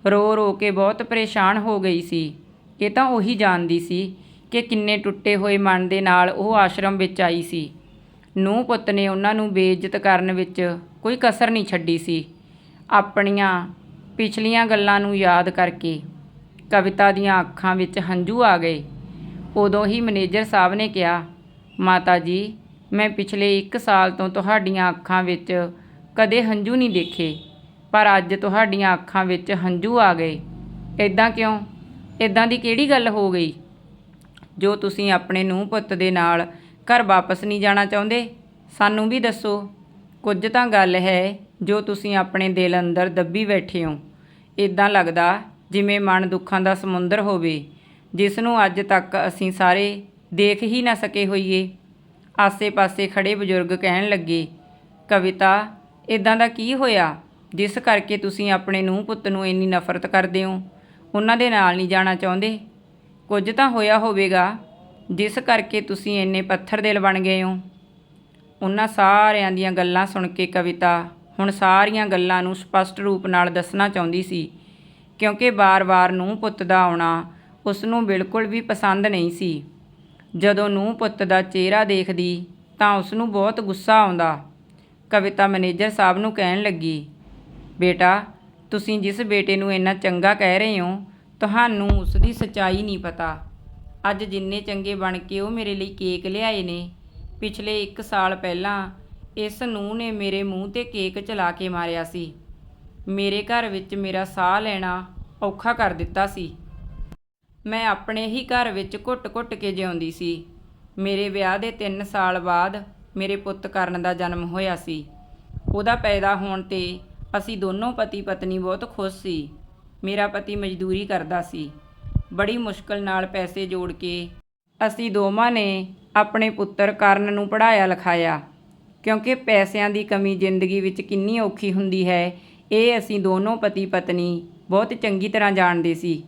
ਰੋ ਰੋ ਕੇ ਬਹੁਤ ਪਰੇਸ਼ਾਨ ਹੋ ਗਈ ਸੀ। ਇਹ ਤਾਂ ਉਹੀ ਜਾਣਦੀ ਸੀ ਕਿ ਕਿੰਨੇ ਟੁੱਟੇ ਹੋਏ ਮਨ ਦੇ ਨਾਲ ਉਹ ਆਸ਼ਰਮ ਵਿੱਚ ਆਈ ਸੀ। ਨੂੰਹ ਪੁੱਤ ਨੇ ਉਹਨਾਂ ਨੂੰ ਬੇਇੱਜ਼ਤ ਕਰਨ ਵਿੱਚ ਕੋਈ ਕਸਰ ਨਹੀਂ ਛੱਡੀ ਸੀ। ਆਪਣੀਆਂ ਪਿਛਲੀਆਂ ਗੱਲਾਂ ਨੂੰ ਯਾਦ ਕਰਕੇ ਕਵਿਤਾ ਦੀਆਂ ਅੱਖਾਂ ਵਿੱਚ ਹੰਝੂ ਆ ਗਏ। ਉਦੋਂ ਹੀ ਮੈਨੇਜਰ ਸਾਹਿਬ ਨੇ ਕਿਹਾ, ਮਾਤਾ ਜੀ, ਮੈਂ ਪਿਛਲੇ 1 ਸਾਲ ਤੋਂ ਤੁਹਾਡੀਆਂ ਅੱਖਾਂ ਵਿੱਚ ਕਦੇ ਹੰਝੂ ਨਹੀਂ ਦੇਖੇ। ਪਰ ਅੱਜ ਤੁਹਾਡੀਆਂ ਅੱਖਾਂ ਵਿੱਚ ਹੰਝੂ ਆ ਗਏ। ਇਦਾਂ ਕਿਉਂ? ਇਦਾਂ ਦੀ ਕਿਹੜੀ ਗੱਲ ਹੋ ਗਈ? ਜੋ ਤੁਸੀਂ ਆਪਣੇ ਨੂੰਹ ਪੁੱਤ ਦੇ ਨਾਲ ਘਰ ਵਾਪਸ ਨਹੀਂ ਜਾਣਾ ਚਾਹੁੰਦੇ, ਸਾਨੂੰ ਵੀ ਦੱਸੋ। ਕੁਝ ਤਾਂ ਗੱਲ ਹੈ ਜੋ ਤੁਸੀਂ ਆਪਣੇ ਦਿਲ ਅੰਦਰ ਦੱਬੀ ਬੈਠੇ ਹੋ। ਇਦਾਂ ਲੱਗਦਾ ਜਿਵੇਂ ਮਨ ਦੁੱਖਾਂ ਦਾ ਸਮੁੰਦਰ ਹੋਵੇ, ਜਿਸ ਨੂੰ ਅੱਜ ਤੱਕ ਅਸੀਂ ਸਾਰੇ ਦੇਖ ਹੀ ਨਾ ਸਕੇ ਹੋਈਏ। ਆਸੇ-ਪਾਸੇ ਖੜੇ ਬਜ਼ੁਰਗ ਕਹਿਣ ਲੱਗੇ, ਕਵਿਤਾ ਇਦਾਂ ਦਾ ਕੀ ਹੋਇਆ? ਜਿਸ ਕਰਕੇ ਤੁਸੀਂ ਆਪਣੇ ਨੂੰਹ ਪੁੱਤ ਨੂੰ ਇੰਨੀ ਨਫ਼ਰਤ ਕਰਦੇ ਹੋ, ਉਹਨਾਂ ਦੇ ਨਾਲ ਨਹੀਂ ਜਾਣਾ ਚਾਹੁੰਦੇ? ਕੁਝ ਤਾਂ ਹੋਇਆ ਹੋਵੇਗਾ, ਜਿਸ ਕਰਕੇ ਤੁਸੀਂ ਇੰਨੇ ਪੱਥਰ ਦਿਲ ਬਣ ਗਏ ਹੋ। ਉਹਨਾਂ ਸਾਰਿਆਂ ਦੀਆਂ ਗੱਲਾਂ ਸੁਣ ਕੇ ਕਵਿਤਾ ਹੁਣ ਸਾਰੀਆਂ ਗੱਲਾਂ ਨੂੰ ਸਪਸ਼ਟ ਰੂਪ ਨਾਲ ਦੱਸਣਾ ਚਾਹੁੰਦੀ ਸੀ, ਕਿਉਂਕਿ ਬਾਰ-ਬਾਰ ਨੂੰ ਪੁੱਤ ਦਾ ਆਉਣਾ ਉਸ ਨੂੰ ਬਿਲਕੁਲ ਵੀ ਪਸੰਦ ਨਹੀਂ ਸੀ। ਜਦੋਂ ਨੂੰ ਪੁੱਤ ਦਾ ਚਿਹਰਾ ਦੇਖਦੀ ਤਾਂ ਉਸ ਨੂੰ ਬਹੁਤ ਗੁੱਸਾ ਆਉਂਦਾ। ਕਵਿਤਾ ਮੈਨੇਜਰ ਸਾਹਿਬ ਨੂੰ ਕਹਿਣ ਲੱਗੀ ਬੇਟਾ, ਤੁਸੀਂ ਜਿਸ ਬੇਟੇ ਨੂੰ ਇੰਨਾ ਚੰਗਾ ਕਹਿ ਰਹੇ ਹੋ, ਤੁਹਾਨੂੰ ਉਸ ਦੀ ਸੱਚਾਈ ਨਹੀਂ ਪਤਾ। ਅੱਜ ਜਿੰਨੇ ਚੰਗੇ ਬਣ ਕੇ ਉਹ ਮੇਰੇ ਲਈ ਕੇਕ ਲਿਆਏ ਨੇ, ਪਿਛਲੇ 1 ਸਾਲ ਪਹਿਲਾਂ ਇਸ ਨੂੰ ਨੇ ਮੇਰੇ ਮੂੰਹ ਤੇ ਕੇਕ ਚਲਾ ਕੇ ਮਾਰਿਆ ਸੀ। ਮੇਰੇ ਘਰ ਵਿੱਚ ਮੇਰਾ ਸਾਹ ਲੈਣਾ ਔਖਾ ਕਰ ਦਿੱਤਾ ਸੀ। ਮੈਂ ਆਪਣੇ ਹੀ ਘਰ ਵਿੱਚ ਘੁੱਟ-ਘੁੱਟ ਕੇ ਜਿਉਂਦੀ ਸੀ। ਮੇਰੇ ਵਿਆਹ ਦੇ 3 ਸਾਲ ਬਾਅਦ ਮੇਰੇ ਪੁੱਤ ਕਰਨ ਦਾ ਜਨਮ ਹੋਇਆ ਸੀ। ਉਹਦਾ ਪੈਦਾ ਹੋਣ ਤੇ ਅਸੀਂ ਦੋਨੋਂ ਪਤੀ ਪਤਨੀ ਬਹੁਤ ਖੁਸ਼ ਸੀ। ਮੇਰਾ ਪਤੀ ਮਜ਼ਦੂਰੀ ਕਰਦਾ ਸੀ। ਬੜੀ ਮੁਸ਼ਕਲ ਨਾਲ ਪੈਸੇ ਜੋੜ ਕੇ ਅਸੀਂ ਦੋਵਾਂ ਨੇ ਆਪਣੇ ਪੁੱਤਰ ਕਰਨ ਨੂੰ ਪੜ੍ਹਾਇਆ ਲਿਖਾਇਆ। ਕਿਉਂਕਿ ਪੈਸਿਆਂ ਦੀ ਕਮੀ ਜ਼ਿੰਦਗੀ ਵਿੱਚ ਕਿੰਨੀ ਔਖੀ ਹੁੰਦੀ ਹੈ, ਇਹ ਅਸੀਂ ਦੋਨੋਂ ਪਤੀ ਪਤਨੀ ਬਹੁਤ ਚੰਗੀ ਤਰ੍ਹਾਂ ਜਾਣਦੇ ਸੀ।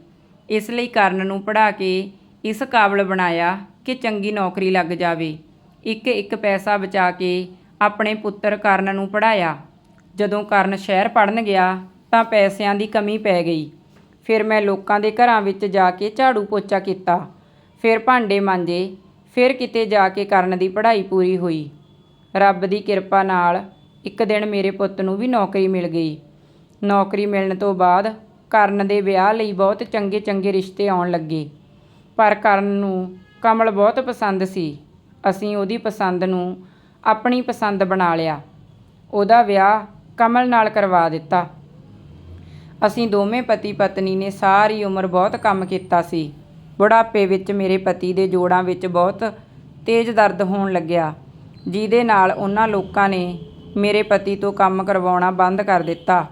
ਇਸ ਲਈ ਕਰਨ ਨੂੰ ਪੜ੍ਹਾ ਕੇ ਇਸ ਕਾਬਲ ਬਣਾਇਆ ਕਿ ਚੰਗੀ ਨੌਕਰੀ ਲੱਗ ਜਾਵੇ। ਇੱਕ ਇੱਕ ਪੈਸਾ ਬਚਾ ਕੇ ਆਪਣੇ ਪੁੱਤਰ ਕਰਨ ਨੂੰ ਪੜ੍ਹਾਇਆ। ਜਦੋਂ ਕਰਨ ਸ਼ਹਿਰ ਪੜਨ ਗਿਆ ਤਾਂ ਪੈਸਿਆਂ ਦੀ ਕਮੀ ਪੈ ਗਈ। ਫਿਰ ਮੈਂ ਲੋਕਾਂ ਦੇ ਘਰਾਂ ਵਿੱਚ ਜਾ ਕੇ ਝਾੜੂ ਪੋਚਾ ਕੀਤਾ। ਫਿਰ ਭਾਂਡੇ ਮਾਂਜੇ। ਫਿਰ ਕਿਤੇ ਜਾ ਕੇ ਕਰਨ ਦੀ ਪੜ੍ਹਾਈ ਪੂਰੀ ਹੋਈ। ਰੱਬ ਦੀ ਕਿਰਪਾ ਨਾਲ ਇੱਕ ਦਿਨ ਮੇਰੇ ਪੁੱਤ ਨੂੰ ਵੀ ਨੌਕਰੀ ਮਿਲ ਗਈ। ਨੌਕਰੀ ਮਿਲਣ ਤੋਂ ਬਾਅਦ ਕਰਨ ਦੇ ਵਿਆਹ ਲਈ ਬਹੁਤ ਚੰਗੇ ਚੰਗੇ ਰਿਸ਼ਤੇ ਆਉਣ ਲੱਗੇ। ਪਰ ਕਰਨ ਨੂੰ ਕਮਲ ਬਹੁਤ ਪਸੰਦ ਸੀ। ਅਸੀਂ ਉਹਦੀ ਪਸੰਦ ਨੂੰ ਆਪਣੀ ਪਸੰਦ ਬਣਾ ਲਿਆ। ਉਹਦਾ ਵਿਆਹ ਕਮਲ ਨਾਲ ਕਰਵਾ ਦਿੱਤਾ। ਅਸੀਂ ਦੋਵੇਂ ਪਤੀ ਪਤਨੀ ਨੇ ਸਾਰੀ ਉਮਰ ਬਹੁਤ ਕੰਮ ਕੀਤਾ ਸੀ। ਬੁਢਾਪੇ ਵਿੱਚ ਮੇਰੇ ਪਤੀ ਦੇ ਜੋੜਾਂ ਵਿੱਚ ਬਹੁਤ ਤੇਜ਼ ਦਰਦ ਹੋਣ ਲੱਗਿਆ, ਜਿਹਦੇ ਨਾਲ ਉਹਨਾਂ ਲੋਕਾਂ ਨੇ ਮੇਰੇ ਪਤੀ ਤੋਂ ਕੰਮ ਕਰਵਾਉਣਾ ਬੰਦ ਕਰ ਦਿੱਤਾ।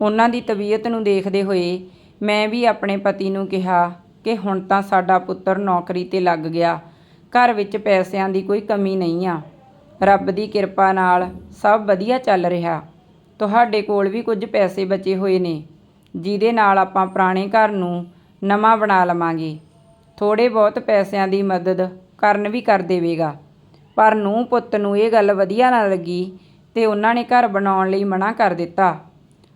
ਉਹਨਾਂ ਦੀ ਤਬੀਅਤ ਨੂੰ ਦੇਖਦੇ ਹੋਏ ਮੈਂ ਵੀ ਆਪਣੇ ਪਤੀ ਨੂੰ ਕਿਹਾ ਕਿ ਹੁਣ ਤਾਂ ਸਾਡਾ ਪੁੱਤਰ ਨੌਕਰੀ ਤੇ ਲੱਗ ਗਿਆ, ਘਰ ਵਿੱਚ ਪੈਸਿਆਂ ਦੀ ਕੋਈ ਕਮੀ ਨਹੀਂ ਆ। ਰੱਬ ਦੀ ਕਿਰਪਾ ਨਾਲ ਸਭ ਵਧੀਆ ਚੱਲ ਰਿਹਾ। ਤੁਹਾਡੇ ਕੋਲ ਵੀ ਕੁਝ ਪੈਸੇ ਬਚੇ ਹੋਏ ਨੇ, ਜਿਹਦੇ ਨਾਲ ਆਪਾਂ ਪੁਰਾਣੇ ਘਰ ਨੂੰ ਨਵਾਂ ਬਣਾ ਲਵਾਂਗੇ। ਥੋੜੇ ਬਹੁਤ ਪੈਸਿਆਂ ਦੀ ਮਦਦ ਕਰਨ ਵੀ ਕਰ ਦੇਵੇਗਾ। ਪਰ ਨੂੰ ਪੁੱਤ ਨੂੰ ਇਹ ਗੱਲ ਵਧੀਆ ਨਾ ਲੱਗੀ ਤੇ ਉਹਨਾਂ ਨੇ ਘਰ ਬਣਾਉਣ ਲਈ ਮਨਾ ਕਰ ਦਿੱਤਾ।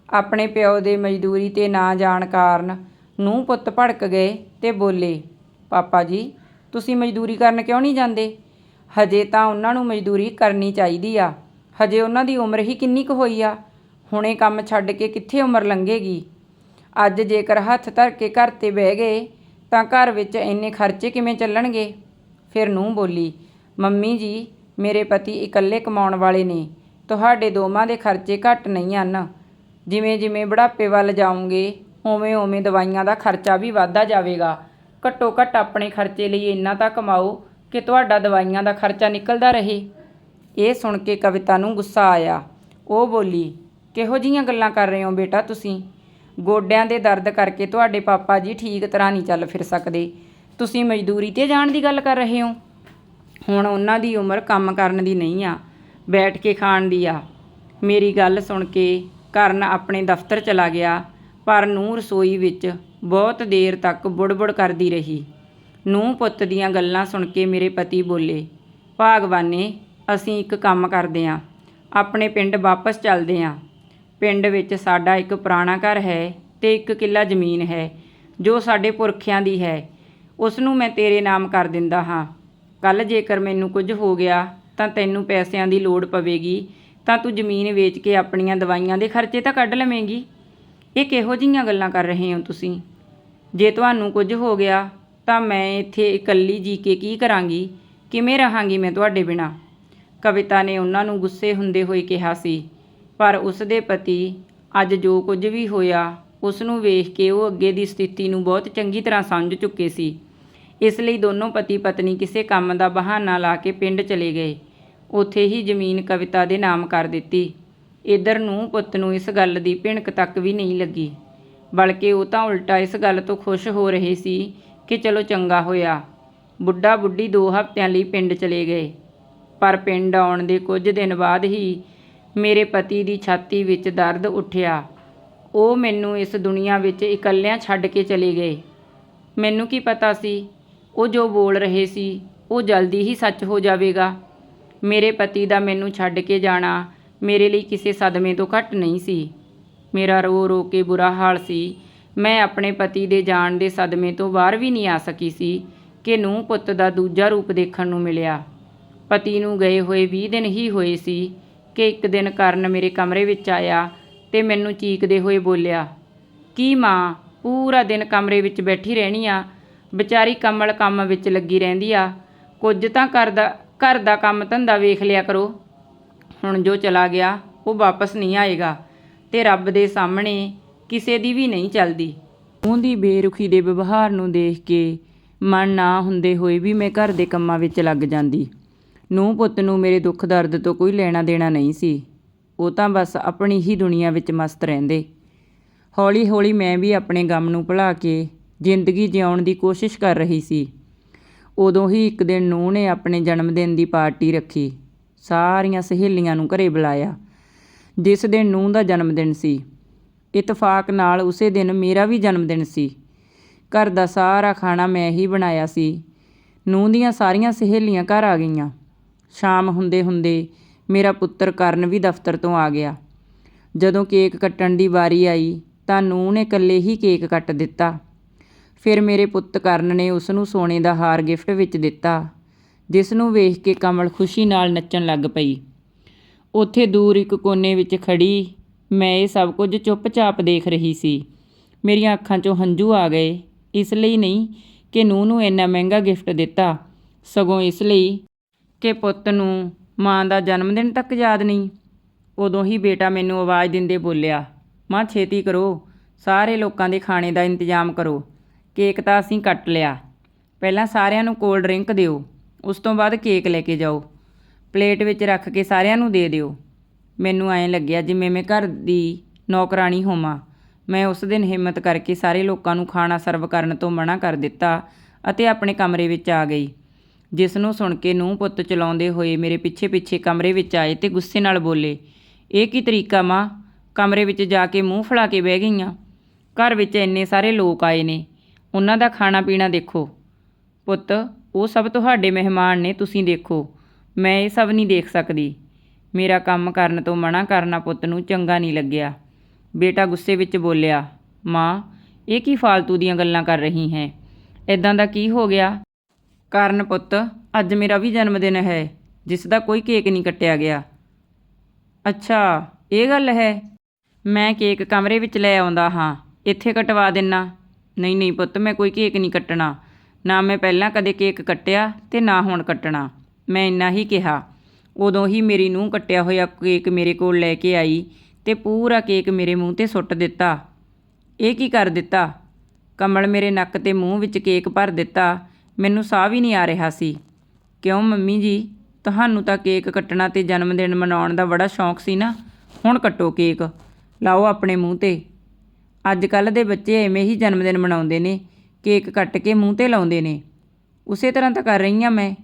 ਆਪਣੇ ਪਿਓ ਦੇ ਮਜ਼ਦੂਰੀ ਤੇ ਨਾ ਜਾਣ ਕਾਰਨ ਨੂੰ ਪੁੱਤ ਭੜਕ ਗਏ ਤੇ ਬੋਲੇ, ਪਾਪਾ ਜੀ, ਤੁਸੀਂ ਮਜ਼ਦੂਰੀ ਕਰਨ ਕਿਉਂ ਨਹੀਂ ਜਾਂਦੇ? ਹਜੇ ਤਾਂ ਉਹਨਾਂ ਨੂੰ ਮਜ਼ਦੂਰੀ ਕਰਨੀ ਚਾਹੀਦੀ ਆ। ਹਜੇ ਉਹਨਾਂ ਦੀ ਉਮਰ ਹੀ ਕਿੰਨੀ ਕੁ ਹੋਈ ਆ? ਹੁਣੇ ਕੰਮ ਛੱਡ ਕੇ ਕਿੱਥੇ ਉਮਰ ਲੰਘੇਗੀ? ਅੱਜ ਜੇਕਰ ਹੱਥ ਧਰ ਕੇ ਘਰ ਤੇ ਬਹਿ ਗਏ, ਤਾਂ ਘਰ ਵਿੱਚ ਇੰਨੇ ਖਰਚੇ ਕਿਵੇਂ ਚੱਲਣਗੇ? ਫਿਰ ਨੂੰ ਬੋਲੀ, ਮੰਮੀ ਜੀ, ਮੇਰੇ ਪਤੀ ਇਕੱਲੇ ਕਮਾਉਣ ਵਾਲੇ ਨੇ। ਤੁਹਾਡੇ ਦੋਵਾਂ ਦੇ ਖਰਚੇ ਘੱਟ ਨਹੀਂ ਹਨ। ਜਿਵੇਂ ਜਿਵੇਂ ਬੁਢਾਪੇ ਵੱਲ ਜਾਓਗੇ, ਉਵੇਂ ਉਵੇਂ ਦਵਾਈਆਂ ਦਾ ਖਰਚਾ ਵੀ ਵਧਦਾ ਜਾਵੇਗਾ। ਘੱਟੋ ਘੱਟ ਆਪਣੇ ਖਰਚੇ ਲਈ ਇੰਨਾ ਤਾਂ ਕਮਾਓ ਕਿ ਤੁਹਾਡਾ ਦਵਾਈਆਂ ਦਾ ਖਰਚਾ ਨਿਕਲਦਾ ਰਹੇ। ਇਹ ਸੁਣ ਕੇ ਕਵਿਤਾ ਨੂੰ ਗੁੱਸਾ ਆਇਆ। ਉਹ ਬੋਲੀ ਕਿਹੋ ਜੀਆਂ ਗੱਲਾਂ ਕਰ ਰਹੇ ਹੋ ਬੇਟਾ ਤੁਸੀਂ? ਗੋਡਿਆਂ ਦੇ ਦਰਦ ਕਰਕੇ ਤੁਹਾਡੇ ਪਾਪਾ ਜੀ ਠੀਕ ਤਰ੍ਹਾਂ ਨਹੀਂ ਚੱਲ ਫਿਰ ਸਕਦੇ। ਤੁਸੀਂ ਮਜ਼ਦੂਰੀ ਤੇ ਜਾਣ ਦੀ ਗੱਲ ਕਰ ਰਹੇ ਹੋ? ਹੁਣ ਉਹਨਾਂ ਦੀ ਉਮਰ ਕੰਮ ਕਰਨ ਦੀ ਨਹੀਂ ਆ, ਬੈਠ ਕੇ ਖਾਣ ਦੀ ਆ। ਮੇਰੀ ਗੱਲ ਸੁਣ ਕੇ ਕਰਨ ਆਪਣੇ ਦਫ਼ਤਰ ਚਲਾ ਗਿਆ, ਪਰ ਨੂੰ ਰਸੋਈ ਵਿੱਚ ਬਹੁਤ ਦੇਰ ਤੱਕ ਬੁੜਬੁੜ ਕਰਦੀ ਰਹੀ। ਨੂੰ ਪੁੱਤ ਦੀਆਂ ਗੱਲਾਂ ਸੁਣ ਕੇ ਮੇਰੇ ਪਤੀ ਬੋਲੇ, ਭਾਗਵਾਨੇ, ਅਸੀਂ ਇੱਕ ਕੰਮ ਕਰਦੇ ਹਾਂ ਆਪਣੇ ਪਿੰਡ ਵਾਪਸ ਚੱਲਦੇ ਹਾਂ ਪਿੰਡ ਵਿੱਚ ਸਾਡਾ ਇੱਕ ਪੁਰਾਣਾ ਘਰ ਹੈ ਤੇ ਇੱਕ ਕਿੱਲਾ ਜ਼ਮੀਨ ਹੈ, ਜੋ ਸਾਡੇ ਪੁਰਖਿਆਂ ਦੀ ਹੈ। ਉਸ ਨੂੰ ਮੈਂ ਤੇਰੇ ਨਾਮ ਕਰ ਦਿੰਦਾ ਹਾਂ। ਕੱਲ ਜੇਕਰ ਮੈਨੂੰ ਕੁਝ ਹੋ ਗਿਆ, ਤਾਂ ਤੈਨੂੰ ਪੈਸਿਆਂ ਦੀ ਲੋੜ ਪਵੇਗੀ, ਤਾਂ ਤੂੰ ਜ਼ਮੀਨ ਵੇਚ ਕੇ ਆਪਣੀਆਂ ਦਵਾਈਆਂ ਦੇ ਖਰਚੇ ਤਾਂ ਕੱਢ ਲਵੇਂਗੀ। ਇਹ ਕਿਹੋ ਜਿਹੀਆਂ ਗੱਲਾਂ ਕਰ ਰਹੇ ਹੋ ਤੁਸੀਂ? ਜੇ ਤੁਹਾਨੂੰ ਕੁਝ ਹੋ ਗਿਆ, ਤਾਂ ਮੈਂ ਇੱਥੇ ਇਕੱਲੀ ਜੀ ਕੇ ਕੀ ਕਰਾਂਗੀ? ਕਿਵੇਂ ਰਹਾਂਗੀ ਮੈਂ ਤੁਹਾਡੇ ਬਿਨਾ? ਕਵਿਤਾ ਨੇ ਉਹਨਾਂ ਨੂੰ ਗੁੱਸੇ ਹੁੰਦੇ ਹੋਏ ਕਿਹਾ ਸੀ ਪਰ ਉਸ ਦੇ ਪਤੀ ਅੱਜ ਜੋ ਕੁਝ ਵੀ ਹੋਇਆ ਉਸ ਨੂੰ ਵੇਖ ਕੇ ਉਹ ਅੱਗੇ ਦੀ ਸਥਿਤੀ ਨੂੰ ਬਹੁਤ ਚੰਗੀ ਤਰ੍ਹਾਂ ਸਮਝ ਚੁੱਕੇ ਸੀ। ਇਸ ਲਈ ਦੋਨੋਂ ਪਤੀ ਪਤਨੀ ਕਿਸੇ ਕੰਮ ਦਾ ਬਹਾਨਾ ਲਾ ਕੇ ਪਿੰਡ ਚਲੇ ਗਏ। ਉੱਥੇ ਹੀ ਜ਼ਮੀਨ ਕਵਿਤਾ ਦੇ ਨਾਮ ਕਰ ਦਿੱਤੀ। ਇਧਰ ਨੂੰ ਪੁੱਤ ਨੂੰ ਇਸ ਗੱਲ ਦੀ ਭਿਣਕ ਤੱਕ ਵੀ ਨਹੀਂ ਲੱਗੀ। ਬਲਕਿ ਉਹ ਤਾਂ ਉਲਟਾ ਇਸ ਗੱਲ ਤੋਂ ਖੁਸ਼ ਹੋ ਰਹੇ ਸੀ ਕਿ ਚਲੋ ਚੰਗਾ ਹੋਇਆ। ਬੁੱਢਾ ਬੁੱਢੀ ਦੋ ਹਫ਼ਤਿਆਂ ਲਈ ਪਿੰਡ ਚਲੇ ਗਏ। ਪਰ ਪਿੰਡ ਆਉਣ ਦੇ ਕੁਝ ਦਿਨ ਬਾਅਦ ਹੀ ਮੇਰੇ ਪਤੀ ਦੀ ਛਾਤੀ ਵਿੱਚ ਦਰਦ ਉੱਠਿਆ। ਉਹ ਮੈਨੂੰ ਇਸ ਦੁਨੀਆ ਵਿੱਚ ਇਕੱਲਿਆਂ ਛੱਡ ਕੇ ਚਲੇ ਗਏ। ਮੈਨੂੰ ਕੀ ਪਤਾ ਸੀ? ਉਹ ਜੋ ਬੋਲ ਰਹੇ ਸੀ, ਉਹ ਜਲਦੀ ਹੀ ਸੱਚ ਹੋ ਜਾਵੇਗਾ। ਮੇਰੇ ਪਤੀ ਦਾ ਮੈਨੂੰ ਛੱਡ ਕੇ ਜਾਣਾ ਮੇਰੇ ਲਈ ਕਿਸੇ ਸਦਮੇ ਤੋਂ ਘੱਟ ਨਹੀਂ ਸੀ। ਮੇਰਾ ਰੋ ਰੋ ਕੇ ਬੁਰਾ ਹਾਲ ਸੀ। ਮੈਂ ਆਪਣੇ ਪਤੀ ਦੇ ਜਾਣ ਦੇ ਸਦਮੇ ਤੋਂ ਬਾਹਰ ਵੀ ਨਹੀਂ ਆ ਸਕੀ ਸੀ ਕਿ ਨੂੰ ਪੁੱਤ ਦਾ ਦੂਜਾ ਰੂਪ ਦੇਖਣ ਨੂੰ ਮਿਲਿਆ। ਪਤੀ ਨੂੰ ਗਏ ਹੋਏ 20 ਦਿਨ ਹੀ ਹੋਏ ਸੀ। ਕਿ ਇੱਕ ਦਿਨ ਕਰਨ ਮੇਰੇ ਕਮਰੇ ਵਿੱਚ ਆਇਆ ਤੇ ਮੈਨੂੰ ਚੀਕਦੇ ਹੋਏ ਬੋਲਿਆ, ਕੀ ਮਾਂ, ਪੂਰਾ ਦਿਨ ਕਮਰੇ ਵਿੱਚ ਬੈਠੀ ਰਹਿਣੀ ਆ? ਵਿਚਾਰੀ ਕਮਲ ਕੰਮ ਵਿੱਚ ਲੱਗੀ ਰਹਿੰਦੀ ਆ। ਕੁਝ ਤਾਂ ਕਰਦਾ, ਘਰ ਦਾ ਕੰਮ ਧੰਦਾ ਵੇਖ ਲਿਆ ਕਰੋ। ਹੁਣ ਜੋ ਚਲਾ ਗਿਆ, ਉਹ ਵਾਪਸ ਨਹੀਂ ਆਏਗਾ ਤੇ ਰੱਬ ਦੇ ਸਾਹਮਣੇ ਕਿਸੇ ਦੀ ਵੀ ਨਹੀਂ ਚੱਲਦੀ। ਉਹਦੀ ਬੇਰੁਖੀ ਦੇ ਵਿਵਹਾਰ ਨੂੰ ਦੇਖ ਕੇ ਮਨ ਨਾ ਹੁੰਦੇ ਹੋਏ ਵੀ ਮੈਂ ਘਰ ਦੇ ਕੰਮਾਂ ਵਿੱਚ ਲੱਗ ਜਾਂਦੀ। ਨੂੰ ਪੁੱਤ ਨੂੰ ਮੇਰੇ ਦੁੱਖ ਦਰਦ ਤੋਂ ਕੋਈ ਲੈਣਾ ਦੇਣਾ ਨਹੀਂ ਸੀ। ਉਹ ਤਾਂ ਬਸ ਆਪਣੀ ਹੀ ਦੁਨੀਆ ਵਿੱਚ ਮਸਤ ਰਹਿੰਦੇ। ਹੌਲੀ ਹੌਲੀ ਮੈਂ ਵੀ ਆਪਣੇ ਗਮ ਨੂੰ ਭੁਲਾ ਕੇ ਜ਼ਿੰਦਗੀ ਜਿਉਣ ਦੀ ਕੋਸ਼ਿਸ਼ ਕਰ ਰਹੀ ਸੀ। ਉਦੋਂ ਹੀ ਇੱਕ ਦਿਨ ਨੂੰਹ ਨੇ ਆਪਣੇ ਜਨਮ ਦਿਨ ਦੀ ਪਾਰਟੀ ਰੱਖੀ। ਸਾਰੀਆਂ ਸਹੇਲੀਆਂ ਨੂੰ ਘਰੇ ਬੁਲਾਇਆ, ਜਿਸ ਦਿਨ ਨੂੰਹ ਦਾ ਜਨਮ ਦਿਨ ਸੀ। ਇਤਫਾਕ ਨਾਲ ਉਸੇ ਦਿਨ ਮੇਰਾ ਵੀ ਜਨਮ ਦਿਨ ਸੀ। ਘਰ ਦਾ ਸਾਰਾ ਖਾਣਾ ਮੈਂ ਹੀ ਬਣਾਇਆ ਸੀ। ਨੂੰਹ ਦੀਆਂ ਸਾਰੀਆਂ ਸਹੇਲੀਆਂ ਘਰ ਆ ਗਈਆਂ। ਸ਼ਾਮ ਹੁੰਦੇ ਹੁੰਦੇ ਮੇਰਾ ਪੁੱਤਰ ਕਰਨ ਵੀ ਦਫ਼ਤਰ ਤੋਂ ਆ ਗਿਆ। ਜਦੋਂ ਕੇਕ ਕੱਟਣ ਦੀ ਵਾਰੀ ਆਈ ਤਾਂ ਨੂੰਹ ਨੇ ਇਕੱਲੇ ਹੀ ਕੇਕ ਕੱਟ ਦਿੱਤਾ। ਫਿਰ ਮੇਰੇ ਪੁੱਤ ਕਰਨ ਨੇ ਉਸ ਨੂੰ ਸੋਨੇ ਦਾ ਹਾਰ ਗਿਫਟ ਵਿੱਚ ਦਿੱਤਾ, ਜਿਸ ਨੂੰ ਵੇਖ ਕੇ ਕਮਲ ਖੁਸ਼ੀ ਨਾਲ ਨੱਚਣ ਲੱਗ ਪਈ। ਉੱਥੇ ਦੂਰ ਇੱਕ ਕੋਨੇ ਵਿੱਚ ਖੜੀ ਮੈਂ ਇਹ ਸਭ ਕੁਝ ਚੁੱਪਚਾਪ ਦੇਖ ਰਹੀ ਸੀ। ਮੇਰੀਆਂ ਅੱਖਾਂ 'ਚੋਂ ਹੰਝੂ ਆ ਗਏ। ਇਸ ਲਈ ਨਹੀਂ ਕਿ ਨੂੰਹ ਨੂੰ ਇੰਨਾ ਮਹਿੰਗਾ ਗਿਫਟ ਦਿੱਤਾ। ਸਗੋਂ ਇਸ ਲਈ ਕਿ ਪੁੱਤ ਨੂੰ ਮਾਂ ਦਾ ਜਨਮ ਦਿਨ ਤੱਕ ਯਾਦ ਨਹੀਂ। ਉਦੋਂ ਹੀ ਬੇਟਾ ਮੈਨੂੰ ਆਵਾਜ਼ ਦਿੰਦੇ ਬੋਲਿਆ, ਮਾਂ, ਛੇਤੀ ਕਰੋ। ਸਾਰੇ ਲੋਕਾਂ ਦੇ ਖਾਣੇ ਦਾ ਇੰਤਜ਼ਾਮ ਕਰੋ। ਕੇਕ ਤਾਂ ਅਸੀਂ ਕੱਟ ਲਿਆ। ਪਹਿਲਾਂ ਸਾਰਿਆਂ ਨੂੰ ਕੋਲਡ ਡਰਿੰਕ ਦਿਓ। ਉਸ ਤੋਂ ਬਾਅਦ ਕੇਕ ਲੈ ਕੇ ਜਾਓ। ਪਲੇਟ ਵਿੱਚ ਰੱਖ ਕੇ ਸਾਰਿਆਂ ਨੂੰ ਦੇ ਦਿਓ। ਮੈਨੂੰ ਐਂ ਲੱਗਿਆ ਜਿਵੇਂ ਮੈਂ ਘਰ ਦੀ ਨੌਕਰਾਣੀ ਹੋਵਾਂ। ਮੈਂ ਉਸ ਦਿਨ ਹਿੰਮਤ ਕਰਕੇ ਸਾਰੇ ਲੋਕਾਂ ਨੂੰ ਖਾਣਾ ਸਰਵ ਕਰਨ ਤੋਂ ਮਨਾ ਕਰ ਦਿੱਤਾ ਅਤੇ ਆਪਣੇ ਕਮਰੇ ਵਿੱਚ ਆ ਗਈ। ਜਿਸ ਨੂੰ ਸੁਣ ਕੇ ਨੂੰ ਪੁੱਤ ਚਲਾਉਂਦੇ ਹੋਏ ਮੇਰੇ ਪਿੱਛੇ ਪਿੱਛੇ ਕਮਰੇ ਵਿੱਚ ਆਏ ਤੇ ਗੁੱਸੇ ਨਾਲ ਬੋਲੇ, ਇਹ ਕੀ ਤਰੀਕਾ ਮਾਂ? ਕਮਰੇ ਵਿੱਚ ਜਾ ਕੇ ਮੂੰਹ ਫੁਲਾ ਕੇ ਬਹਿ ਗਈਆਂ। ਘਰ ਵਿੱਚ ਇੰਨੇ ਸਾਰੇ ਲੋਕ ਆਏ ਨੇ। ਉਹਨਾਂ ਦਾ ਖਾਣਾ ਪੀਣਾ ਦੇਖੋ। ਪੁੱਤ, ਉਹ ਸਭ ਤੁਹਾਡੇ ਮਹਿਮਾਨ ਨੇ, ਤੁਸੀਂ ਦੇਖੋ। ਮੈਂ ਇਹ ਸਭ ਨਹੀਂ ਦੇਖ ਸਕਦੀ। ਮੇਰਾ ਕੰਮ ਕਰਨ ਤੋਂ ਮਨਾ ਕਰਨਾ ਪੁੱਤ ਨੂੰ ਚੰਗਾ ਨਹੀਂ ਲੱਗਿਆ। ਬੇਟਾ ਗੁੱਸੇ ਵਿੱਚ ਬੋਲਿਆ, ਮਾਂ, ਇਹ ਕੀ ਫਾਲਤੂ ਦੀਆਂ ਗੱਲਾਂ ਕਰ ਰਹੀ ਹੈ? ਇਦਾਂ ਦਾ ਕੀ ਹੋ ਗਿਆ? ਕਾਰਨ ਪੁੱਤ, ਅੱਜ ਮੇਰਾ ਵੀ ਜਨਮ ਦਿਨ ਹੈ, ਜਿਸ ਦਾ ਕੋਈ ਕੇਕ ਨਹੀਂ ਕੱਟਿਆ ਗਿਆ। ਅੱਛਾ, ਇਹ ਗੱਲ ਹੈ? ਮੈਂ ਕੇਕ ਕਮਰੇ ਵਿੱਚ ਲੈ ਆਉਂਦਾ ਹਾਂ, ਇੱਥੇ ਕਟਵਾ ਦੇਣਾ ਨਹੀਂ ਨਹੀਂ ਪੁੱਤ, ਮੈਂ ਕੋਈ ਕੇਕ ਨਹੀਂ ਕੱਟਣਾ। ਨਾ ਮੈਂ ਪਹਿਲਾਂ ਕਦੇ ਕੇਕ ਕੱਟਿਆ ਤੇ ਨਾ ਹੁਣ ਕੱਟਣਾ। ਮੈਂ ਇੰਨਾ ਹੀ ਕਿਹਾ। ਉਦੋਂ ਹੀ ਮੇਰੀ ਨੂੰਹ ਕੱਟਿਆ ਹੋਇਆ ਕੇਕ ਮੇਰੇ ਕੋਲ ਲੈ ਕੇ ਆਈ ਤੇ ਪੂਰਾ ਕੇਕ ਮੇਰੇ ਮੂੰਹ ਤੇ ਸੁੱਟ ਦਿੱਤਾ। ਇਹ ਕੀ ਕਰ ਦਿੱਤਾ? ਕਮਲ ਮੇਰੇ ਨੱਕ ਤੇ ਮੂੰਹ ਵਿੱਚ ਕੇਕ ਭਰ ਦਿੱਤਾ ਮੈਨੂੰ ਸਾਹ ਵੀ ਨਹੀਂ ਆ ਰਿਹਾ ਸੀ। ਕਿਉਂ ਮੰਮੀ ਜੀ? ਤੁਹਾਨੂੰ ਤਾਂ ਕੇਕ ਕੱਟਣਾ ਤੇ ਜਨਮ ਦਿਨ ਮਨਾਉਣ ਦਾ ਬੜਾ ਸ਼ੌਂਕ ਸੀ ਨਾ। ਹੁਣ ਕੱਟੋ ਕੇਕ। ਲਾਓ ਆਪਣੇ ਮੂੰਹ ਤੇ। ਅੱਜ ਕੱਲ ਦੇ ਬੱਚੇ ਐਵੇਂ ਹੀ ਜਨਮ ਦਿਨ ਮਨਾਉਂਦੇ ਨੇ। ਕੇਕ ਕੱਟ ਕੇ ਮੂੰਹ ਤੇ ਲਾਉਂਦੇ ਨੇ। ਉਸੇ ਤਰ੍ਹਾਂ ਤਾਂ ਕਰ ਰਹੀ ਹਾਂ ਮੈਂ।